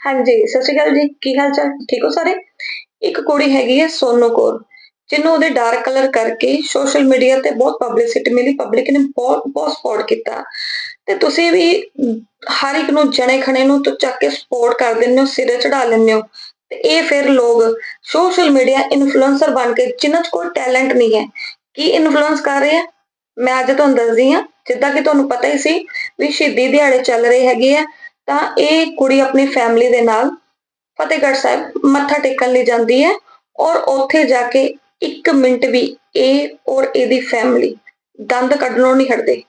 ਹਾਂਜੀ, ਸਤਿ ਸ਼੍ਰੀ ਅਕਾਲ ਜੀ। ਕੀ ਹਾਲ ਚਾਲ? ਠੀਕ ਹੋ ਸਾਰੇ? ਇੱਕ ਕੁੜੀ ਹੈਗੀ ਹੈ ਸੋਨੂ ਕੌਰ, ਜਿਹਨੂੰ ਉਹਦੇ ਡਾਰਕ ਕਲਰ ਕਰਕੇ ਸੋਸ਼ਲ ਮੀਡੀਆ ਤੇ ਬਹੁਤ ਪਬਲਿਸਿਟੀ ਮਿਲੀ। ਪਬਲਿਕ ਨੇ ਬਹੁਤ ਬਹੁਤ ਸਪੋਰਟ ਕੀਤਾ। ਤੇ ਤੁਸੀਂ ਵੀ ਹਰ ਇੱਕ ਨੂੰ ਜਣੇ ਖਣੇ ਨੂੰ ਤੋਂ ਚੱਕ ਕੇ ਸਪੋਰਟ ਕਰ ਦਿੰਦੇ ਹੋ, ਸਿਰੇ ਚੜਾ ਲੈਂਦੇ ਹੋ। ਤੇ ਇਹ ਫਿਰ ਲੋਕ ਸੋਸ਼ਲ ਮੀਡੀਆ ਇਨਫਲੂਐਂਸਰ ਬਣ ਕੇ, ਜਿਨ੍ਹਾਂ 'ਚ ਕੋਈ ਟੈਲੈਂਟ ਨਹੀਂ ਹੈ, ਕੀ ਇਨਫਲੂਐਂਸ ਕਰ ਰਹੇ ਆ? ਮੈਂ ਅੱਜ ਤੁਹਾਨੂੰ ਦੱਸਦੀ ਹਾਂ, ਜਿੱਦਾਂ ਕਿ ਤੁਹਾਨੂੰ ਪਤਾ ਹੀ ਸੀ ਵੀ ਸ਼ਹੀਦੀ ਦਿਹਾੜੇ ਚੱਲ ਰਹੇ ਹੈਗੇ ਆ। ਤਾਂ ਇਹ ਕੁੜੀ ਆਪਣੀ ਫੈਮਿਲੀ ਦੇ ਨਾਲ ਫਤਿਹਗੜ੍ਹ ਸਾਹਿਬ ਮੱਥਾ ਟੇਕਣ ਲਈ ਜਾਂਦੀ ਹੈ ਔਰ ਉੱਥੇ ਜਾ ਕੇ 1 ਮਿੰਟ ਵੀ ਇਹ ਔਰ ਇਹਦੀ ਫੈਮਿਲੀ ਦੰਦ ਕੱਢਣੋਂ ਨਹੀਂ ਹਟਦੇ।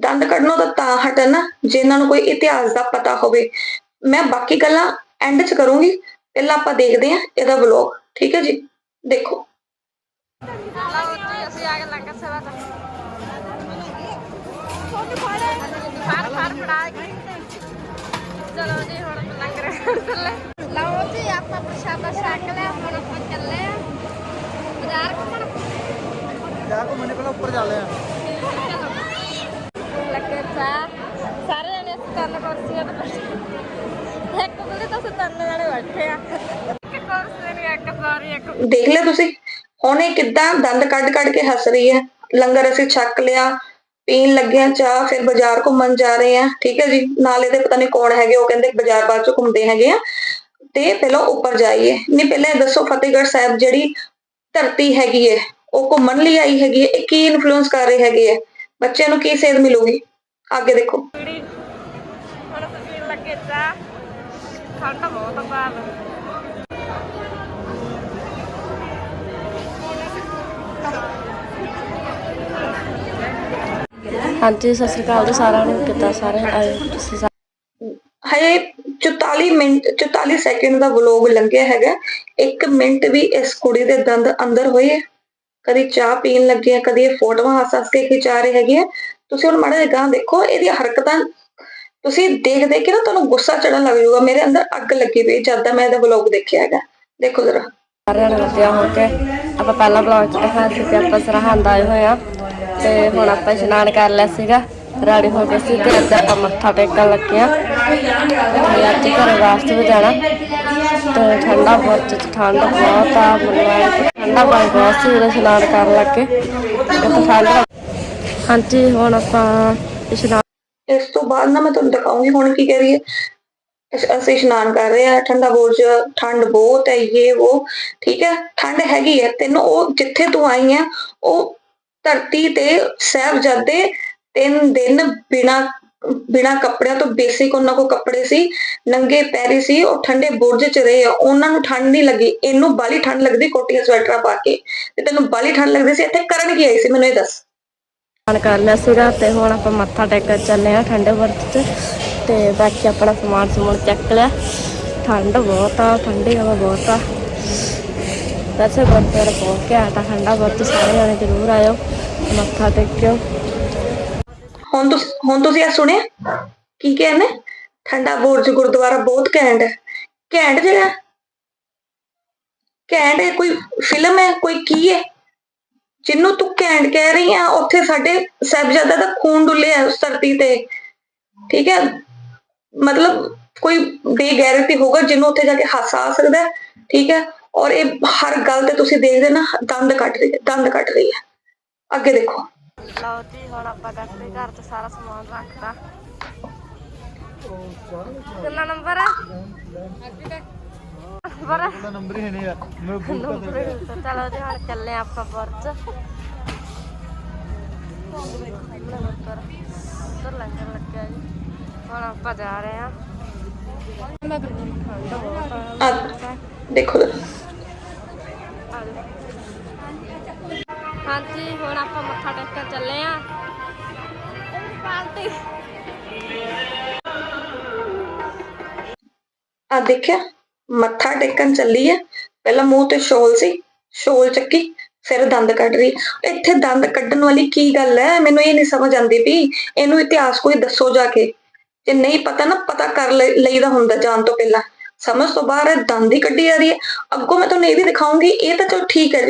ਦੰਦ ਕੱਢਣੋਂ ਤਾਂ ਤਾਂ ਹਟਣ ਜਿਨ੍ਹਾਂ ਨੂੰ ਕੋਈ ਇਤਿਹਾਸ ਦਾ ਪਤਾ ਹੋਵੇ। ਮੈਂ ਬਾਕੀ ਗੱਲਾਂ ਐਂਡ 'ਚ ਕਰੂੰਗੀ, ਪਹਿਲਾਂ ਆਪਾਂ ਦੇਖਦੇ ਹਾਂ ਇਹਦਾ ਵਲੌਗ ਠੀਕ ਹੈ ਜੀ? ਦੇਖੋ। ਅਸੀਂ ਆ ਗਏ ਲੰਗਰ ਸੇਵਾ ਤੇ ਫੜ ਫੜ ਫੜਾ ਕੇ ਚਲੋ ਜੀ ਹੁਣ ਲੰਗਰ ਚੱਲੇ ਲਓ ਜੀ ਆਪਾਂ ਪ੍ਰਸ਼ਾਦਾ ਛਕ ਲਿਆ ਹੁਣ ਆਪਾਂ ਚੱਲੇ ਆ ਬਾਜ਼ਾਰ ਘੁੰਮਣ ਜਾ ਕੋ ਮਨੇ ਪਹਿਲਾਂ ਉੱਪਰ ਚੱਲਦੇ ਆ ਲੱਗੇ ਚਾਹ ਸਾਰੇ ਜਣੇ ਅਸੀਂ ਤਿੰਨ ਕੁਰਸੀਆਂ ਤੇ ਬੈਠੇ ਇੱਕ ਕੁੜੀ ਤਾਂ ਅਸੀਂ ਤਿੰਨ ਜਣੇ ਬੈਠੇ ਆ ਇੱਕ ਕੁਰਸੀ ਨਹੀਂ ਇੱਕ ਸਾਰੀ ਇੱਕ ਦੇਖ ਲਿਆ ਤੁਸੀਂ, ਹੁਣ ਇਹ ਕਿੱਦਾਂ ਦੰਦ ਕੱਢ ਕੱਢ ਕੇ ਹੱਸ ਰਹੀ ਹੈ। ਲੰਗਰ ਅਸੀਂ ਛਕ ਲਿਆ। ਪੀਣ ਲੱਗਿਆ ਚਾਹ, ਫਿਰ ਬਾਜ਼ਾਰ ਘੁੰਮਣ ਜਾ ਰਹੇ ਆ ਠੀਕ ਹੈ ਜੀ? ਨਾਲੇ ਦੇ ਪਤਾ ਨਹੀਂ ਕੌਣ ਹੈਗੇ, ਉਹ ਕਹਿੰਦੇ ਬਾਜ਼ਾਰ ਬਾਅਦ ਚ ਘੁੰਮਦੇ ਹੈਗੇ ਆ। ਤੇ ਪਹਿਲਾਂ ਉੱਪਰ ਜਾਈਏ। ਨਹੀਂ, ਪਹਿਲਾਂ ਦੱਸੋ, ਫਤਿਹਗੜ੍ਹ ਸਾਹਿਬ ਜਿਹੜੀ ਧਰਤੀ ਹੈਗੀ ਹੈ ਉਹ ਘੁੰਮਣ ਲਈ ਆਈ ਹੈਗੀ ਹੈ ਇਹ ਕੀ ਇਨਫਲੂਐਂਸ ਕਰ ਰਹੇ ਹੈਗੇ ਹੈ ਬੱਚਿਆਂ ਨੂੰ ਕੀ ਸੇਧ ਮਿਲੂਗੀ? ਅੱਗੇ ਦੇਖੋ। ਹੁਣ ਅਸੀਂ ਲੱਗੇ ਚਾਹ ਠੰਡ ਬਹੁਤ ਆ ਬਾਹਰ ਹਾਂਜੀ ਸਤਿ ਸ੍ਰੀ ਅਕਾਲ ਜੀ ਸਾਰਿਆਂ ਨੂੰ। ਕਿੱਦਾਂ ਸਾਰੇ? ਆਏ ਤੁਸੀਂ ਸਾਰੇ? ਹਜੇ 44 ਮਿੰਟ 44 ਸੈਕਿੰਡ ਦਾ ਵਲੋਗ ਲੰਘਿਆ ਹੈਗਾ। 1 ਮਿੰਟ ਵੀ ਇਸ ਕੁੜੀ ਦੇ ਦੰਦ ਅੰਦਰ ਹੋਏ। ਕਦੀ ਚਾਹ ਪੀਣ ਲੱਗੇ ਆ ਕਦੀ ਇਹ ਫੋਟੋਆਂ ਹੱਸ ਹੱਸ ਕੇ ਖਿਚਾ ਰਹੇ ਹੈਗੇ ਆ। ਤੁਸੀਂ ਹੁਣ ਮਾੜਾ ਜਿਹਾ ਗਾਂ ਦੇਖੋ ਇਹਦੀਆਂ ਹਰਕਤਾਂ ਤੁਸੀਂ ਦੇਖ ਦੇਖ ਕੇ ਨਾ ਤੁਹਾਨੂੰ ਗੁੱਸਾ ਚੜਨ ਲੱਗ ਜਾਊਗਾ। ਮੇਰੇ ਅੰਦਰ ਅੱਗ ਲੱਗੀ ਪਈ ਜਦ ਦਾ ਮੈਂ ਇਹਦਾ ਵਲੋਗ ਦੇਖਿਆ ਹੈਗਾ। ਦੇਖੋ ਜਰਾ। ਸਾਰਿਆਂ ਨੂੰ ਵਧੀਆ ਹੋ ਕੇ ਆਪਾਂ ਪਹਿਲਾਂ ਬਲੌਗ ਚ ਦਿਖਾਇਆ ਸੀ ਕਿ ਆਪਾਂ ਸਰਹੰਦ ਆਏ ਹੋਏ ਆ। ਤੇ ਹੁਣ ਆਪਾਂ ਇਸ਼ਨਾਨ ਕਰ ਲਿਆ ਸੀਗਾ। ਰੈਡੀ ਹੋ ਗਏ ਸੀ ਤੇ ਅੱਜ ਆਪਾਂ ਮੱਥਾ ਟੇਕਣ ਲੱਗੇ ਆ ਤੇ ਅੱਜ ਘਰ ਵਾਸਤੇ ਵੀ ਜਾਣਾ। ਤੇ ਠੰਡਾ ਬਹੁਤ ਠੰਡ ਬਹੁਤ ਆ ਮਤਲਬ ਠੰਡਾ ਪਾਣੀ ਬਹੁਤ ਸੀ ਉਹਦਾ ਇਸ਼ਨਾਨ ਕਰਨ ਲੱਗੇ। ਤੇ ਠੰਡ ਹਾਂਜੀ, ਹੁਣ ਆਪਾਂ ਇਸ਼ਨਾਨ ਇਸ ਤੋਂ ਬਾਅਦ ਨਾ ਮੈਂ ਤੁਹਾਨੂੰ ਦਿਖਾਉਂਗੀ ਹੁਣ ਕੀ ਕਰੀਏ ਅਸੀਂ ਇਸ਼ਨਾਨ ਕਰ ਰਹੇ ਆ ਠੰਡਾ ਬੁਰਜ ਠੰਡ ਬਹੁਤ ਹੈ, ਇਹ, ਉਹ। ਠੀਕ ਹੈ, ਠੰਡ ਹੈਗੀ ਹੈ, ਤੈਨੂੰ ਉਹ ਜਿੱਥੇ ਤੂੰ ਆਈ ਹੈ, ਉਹ ਧਰਤੀ ਤੇ ਸਾਹਿਬਜ਼ਾਦੇ ਤਿੰਨ ਦਿਨ ਬਿਨਾ ਬਿਨਾ ਕੱਪੜਿਆਂ ਤੋਂ ਬੇਸਿਕ ਉਹਨਾਂ ਕੋ ਕੱਪੜੇ ਸੀ, ਨੰਗੇ ਪੈਰੀ ਸੀ, ਉਹ ਠੰਡੇ ਬੁਰਜ ਚ ਰਹੇ ਉਹਨਾਂ ਨੂੰ ਠੰਡ ਨਹੀਂ ਲੱਗੀ। ਇਹਨੂੰ ਬਾਲੀ ਠੰਡ ਲੱਗਦੀ ਕੋਟੀਆਂ ਸਵੈਟਰਾਂ ਪਾ ਕੇ। ਤੇ ਤੈਨੂੰ ਬਾਲੀ ਠੰਡ ਲੱਗਦੀ ਸੀ, ਇੱਥੇ ਕਰਨ ਕੀ ਆਈ ਸੀ? ਮੈਨੂੰ ਇਹ ਦੱਸ। ਇਸ਼ਨਾਨ ਕਰ ਲਿਆ ਸੀਗਾ ਤੇ ਹੁਣ ਆਪਾਂ ਮੱਥਾ ਟੇਕਣ ਚੱਲੇ ਆ ਠੰਡੇ ਵਰਤ ਚ। ਤੇ ਬਾਕੀ ਆਪਣਾ ਸਮਾਨ ਸਮੂਨ ਚੱਕ ਲਿਆ। ਠੰਡ ਬਹੁਤ ਆ, ਠੰਡੀ ਹਵਾ ਬਹੁਤ ਆ। ਵੈਸੇ ਗੁਰਦੁਆਰਾ ਪਹੁੰਚ ਕੇ ਆਟਾ ਠੰਡਾ ਵਰਤ ਸਾਰੇ ਜਾਣੇ ਜ਼ਰੂਰ ਆਇਓ, ਮੱਥਾ ਟੇਕਿਓ। ਹੁਣ ਤੁਸੀਂ ਹੁਣ ਤੁਸੀਂ ਇਹ ਸੁਣਿਆ? ਕੀ ਕਹਿੰਦੇ ਠੰਡਾ ਬੁਰਜ ਗੁਰਦੁਆਰਾ ਬਹੁਤ ਘੈਂਟ ਹੈ। ਘੈਂਟ ਜਗ੍ਹਾ? ਘੈਂਟ ਹੈ, ਕੋਈ ਫਿਲਮ ਹੈ, ਕੋਈ ਕੀ ਹੈ? ਜਿਹਨੂੰ ਤੂੰ ਘੈਂਟ ਕਹਿ ਰਹੀ ਆ, ਉੱਥੇ ਸਾਡੇ ਸਾਹਿਬਜ਼ਾਦਾ ਦਾ ਖੂਨ ਡੁੱਲਿਆ ਉਸ ਧਰਤੀ ਤੇ। ਠੀਕ ਹੈ? ਮਤਲਬ ਕੋਈ ਬੇਗੈਰਤੀ ਹੋਗਾ ਜਿਹਨੂੰ ਉੱਥੇ ਜਾ ਕੇ ਹਾਸਾ ਆ ਸਕਦਾ ਠੀਕ ਹੈ? ਔਰ ਇਹ ਹਰ ਗੱਲ ਤੇ ਤੁਸੀਂ ਦੇਖਦੇ ਨਾ ਦੰਦ ਕੱਢ ਰਹੀ ਹੈ ਦੰਦ ਕੱਢ ਰਹੀ ਹੈ ਅੱਗੇ ਦੇਖੋ ਲਓ ਜੀ ਹੁਣ ਆਪਾਂ ਗੱਤੇ ਘਰ ਚ ਸਾਰਾ ਸਮਾਨ ਰੱਖਤਾ ਕਿੰਨਾ ਨੰਬਰ ਹੈ ਨੰਬਰ ਹੈ ਉਹਦਾ ਨੰਬਰ ਹੀ ਨਹੀਂ ਆ ਮੈਂ ਬੁੱਕ ਕਰ ਨੰਬਰ ਚਲੋ ਜੀ ਹੁਣ ਚੱਲੇ ਆਪਾਂ ਬੁਰਜ ਉਧਰ ਲੰਗਰ ਲੱਗਿਆ ਜੀ ਹੁਣ ਆਪਾਂ ਜਾ ਰਹੇ ਹਾਂ ਮੈਂ ਠੰਡ ਬਹੁਤ ਆ ਆ ਦੇਖੋ ਜਰਾ। ਹਾਂਜੀ, ਹੁਣ ਆਪਾਂ ਮੱਥਾ ਟੇਕਣ ਚੱਲੇ ਆ। ਪਾਲਟੀ। ਆ ਦੇਖਿਆ, ਮੱਥਾ ਟੇਕਣ ਚੱਲੀ ਹੈ ਪਹਿਲਾਂ ਮੂੰਹ ਤੇ ਸ਼ੋਲ ਸੀ, ਸ਼ੋਲ ਚੱਕੀ ਫਿਰ ਦੰਦ ਕੱਢ ਰਹੀ। ਇੱਥੇ ਦੰਦ ਕੱਢਣ ਵਾਲੀ ਕੀ ਗੱਲ ਹੈ ਮੈਨੂੰ ਇਹ ਨਹੀਂ ਸਮਝ ਆਉਂਦੀ ਵੀ ਇਹਨੂੰ ਇਤਿਹਾਸ ਕੋਈ ਦੱਸੋ ਜਾ ਕੇ। ਜੇ ਨਹੀਂ ਪਤਾ ਨਾ, ਪਤਾ ਕਰ ਲਈਦਾ ਹੁੰਦਾ ਜਾਣ ਤੋਂ ਪਹਿਲਾਂ। ਸਮਝ ਤੋਂ ਬਾਹਰ ਹੈ, ਦੰਦ ਹੀ ਕੱਢੀ ਜਾ ਰਹੀ ਹੈ। ਅੱਗੋਂ ਮੈਂ ਤੁਹਾਨੂੰ ਇਹ ਵੀ ਦਿਖਾਉਂਗੀ, ਇਹ ਤਾਂ ਚਲੋ ਠੀਕ ਹੈ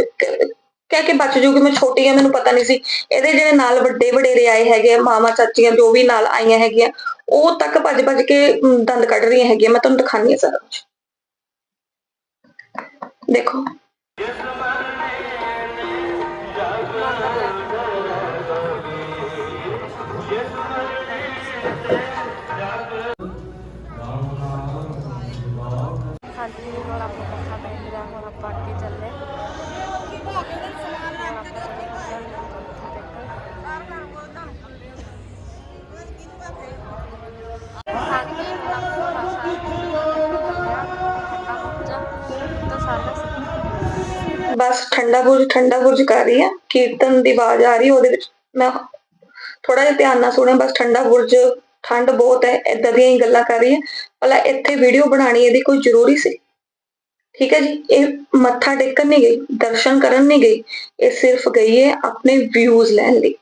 ਕਹਿ ਕੇ ਬਚ ਜੂਗੀ ਮੈਂ ਛੋਟੀ ਆ ਮੈਨੂੰ ਪਤਾ ਨਹੀਂ ਸੀ। ਇਹਦੇ ਜਿਹੜੇ ਨਾਲ ਵੱਡੇ ਵਡੇਰੇ ਆਏ ਹੈਗੇ ਆ ਮਾਮਾ ਚਾਚੀਆਂ, ਜੋ ਵੀ ਨਾਲ ਆਈਆਂ ਹੈਗੀਆਂ, ਉਹ ਤੱਕ ਭੱਜ ਭੱਜ ਕੇ ਦੰਦ ਕੱਢ ਰਹੀਆਂ ਹੈਗੀਆਂ। ਮੈਂ ਤੁਹਾਨੂੰ ਦਿਖਾਣੀ ਹੈ ਸਾਰਾ ਕੁਝ ਦੇਖੋ। ਬਸ ਠੰਡਾ ਬੁਰਜ ਠੰਡਾ ਬੁਰਜ ਕਰ ਰਹੀ ਆ। ਕੀਰਤਨ ਦੀ ਆਵਾਜ਼ ਆ ਰਹੀ ਉਹਦੇ ਵਿੱਚ ਮੈਂ ਥੋੜਾ ਜਿਹਾ ਧਿਆਨ ਨਾਲ ਸੁਣਿਆ, ਬਸ ਠੰਡਾ ਬੁਰਜ, ਠੰਡ ਬਹੁਤ ਹੈ, ਏਦਾਂ ਦੀਆਂ ਹੀ ਗੱਲਾਂ ਕਰ ਰਹੀ ਹੈ ਭਲਾ ਇੱਥੇ ਵੀਡੀਓ ਬਣਾਣੀ ਇਹਦੀ ਕੋਈ ਜ਼ਰੂਰੀ ਸੀ? ਠੀਕ ਹੈ ਜੀ, ਇਹ ਮੱਥਾ ਟੇਕਣ ਨਹੀਂ ਗਈ, ਦਰਸ਼ਨ ਕਰਨ ਨਹੀਂ ਗਈ, ਇਹ ਸਿਰਫ ਗਈ ਹੈ ਆਪਣੇ ਵਿਊਜ਼ ਲੈਣ ਲਈ।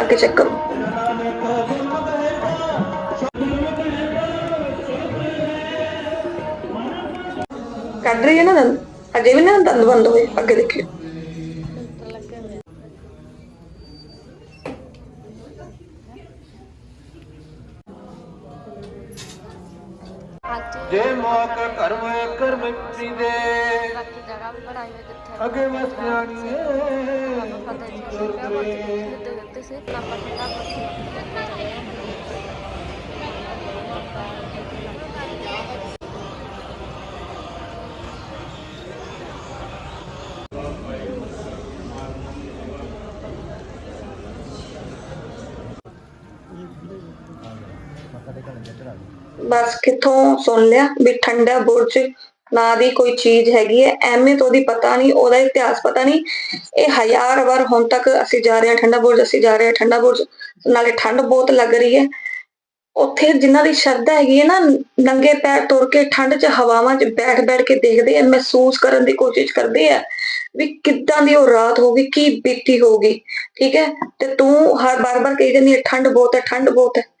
ਅੱਗੇ ਚੈੱਕ ਕਰੋ। ਕੱਢ ਰਹੀ ਹੈ ਨਾ ਦੰਦ? ਅਜੇ ਵੀ ਨਾ ਦੰਦ ਬੰਦ ਹੋਏ ਅੱਗੇ ਦੇਖਿਓ। ਜੇ ਮੌਕ ਕਰਮ ਕਰਮ ਦੇ। ਬਾਕੀ ਜਗ੍ਹਾ ਵੀ ਬਣਾਈ ਹੋਈ ਜਿੱਥੇ ਅੱਗੇ ਜੀ ਨਾ ਬਸ ਕਿੱਥੋਂ ਸੁਣ ਲਿਆ ਵੀ ਠੰਡਾ ਬੁਰਜ ਨਾਂ ਦੀ ਕੋਈ ਚੀਜ਼ ਹੈਗੀ ਹੈ, ਐਵੇਂ ਤਾਂ ਉਹਦੀ ਪਤਾ ਨਹੀਂ, ਉਹਦਾ ਇਤਿਹਾਸ ਪਤਾ ਨਹੀਂ। ਇਹ ਹਜ਼ਾਰ ਵਾਰ ਹੁਣ ਤੱਕ ਅਸੀਂ ਜਾ ਰਹੇ ਹਾਂ ਠੰਡਾ ਬੁਰਜ, ਅਸੀਂ ਜਾ ਰਹੇ ਹਾਂ ਠੰਡਾ ਬੁਰਜ, ਨਾਲੇ ਠੰਡ ਬਹੁਤ ਲੱਗ ਰਹੀ ਹੈ। ਉੱਥੇ ਜਿਨ੍ਹਾਂ ਦੀ ਸ਼ਰਧਾ ਹੈਗੀ ਹੈ ਨਾ, ਨੰਗੇ ਪੈਰ ਤੁਰ ਕੇ ਠੰਡ 'ਚ ਹਵਾਵਾਂ 'ਚ ਬੈਠ ਬੈਠ ਕੇ ਦੇਖਦੇ ਆ ਮਹਿਸੂਸ ਕਰਨ ਦੀ ਕੋਸ਼ਿਸ਼ ਕਰਦੇ ਆ ਵੀ ਕਿੱਦਾਂ ਦੀ ਉਹ ਰਾਤ ਹੋਗੀ ਕੀ ਬੀਤੀ ਹੋਗੀ ਠੀਕ ਹੈ, ਤੇ ਤੂੰ ਹਰ ਬਾਰ-ਬਾਰ ਕਹੀ ਜਾਂਦੀ ਹੈ, ਠੰਡ ਬਹੁਤ ਹੈ, ਠੰਡ ਬਹੁਤ ਹੈ।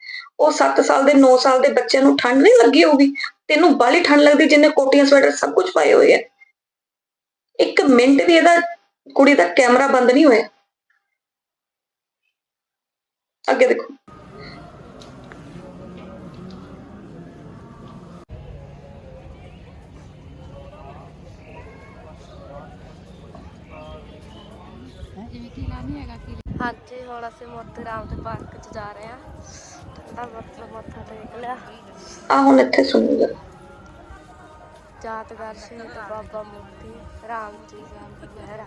ਉਹ 7 ਸਾਲ ਦੇ 9 ਸਾਲ ਦੇ ਬੱਚਿਆਂ ਨੂੰ ਠੰਡ ਨਹੀਂ ਲੱਗੀ ਹੋਊਗੀ? ਤੈਨੂੰ ਬਾਲੀ ਠੰਡ ਲੱਗਦੀ ਜਿੰਨੇ ਕੋਟੀਆਂ ਸਵੈਟਰ ਸਭ ਕੁਝ ਪਾਏ ਹੋਏ ਆ। ਇੱਕ ਮਿੰਟ ਵੀ ਇਹਦਾ ਕੁੜੀ ਦਾ ਕੈਮਰਾ ਬੰਦ ਨਹੀਂ ਹੋਇਆ। ਅੱਗੇ ਦੇਖੋ। ਹਾਂਜੀ ਹੁਣ ਅਸੀਂ ਮੋਤੀ ਰਾਮ ਦੇ ਪਾਰਕ 'ਚ ਜਾ ਰਹੇ ਹਾਂ। ਠੰਡਾ ਮੱਥਾ ਮੱਥਾ ਟੇਕ ਲਿਆ। ਆ ਹੁਣ ਇੱਥੇ ਸੁਣੋ ਜਰਾ ਯਾਦਗਾਰ ਸ਼ਹੀਦ ਬਾਬਾ ਮੋਤੀ ਰਾਮ ਜੀ ਦਾ ਮਹਿਰਾ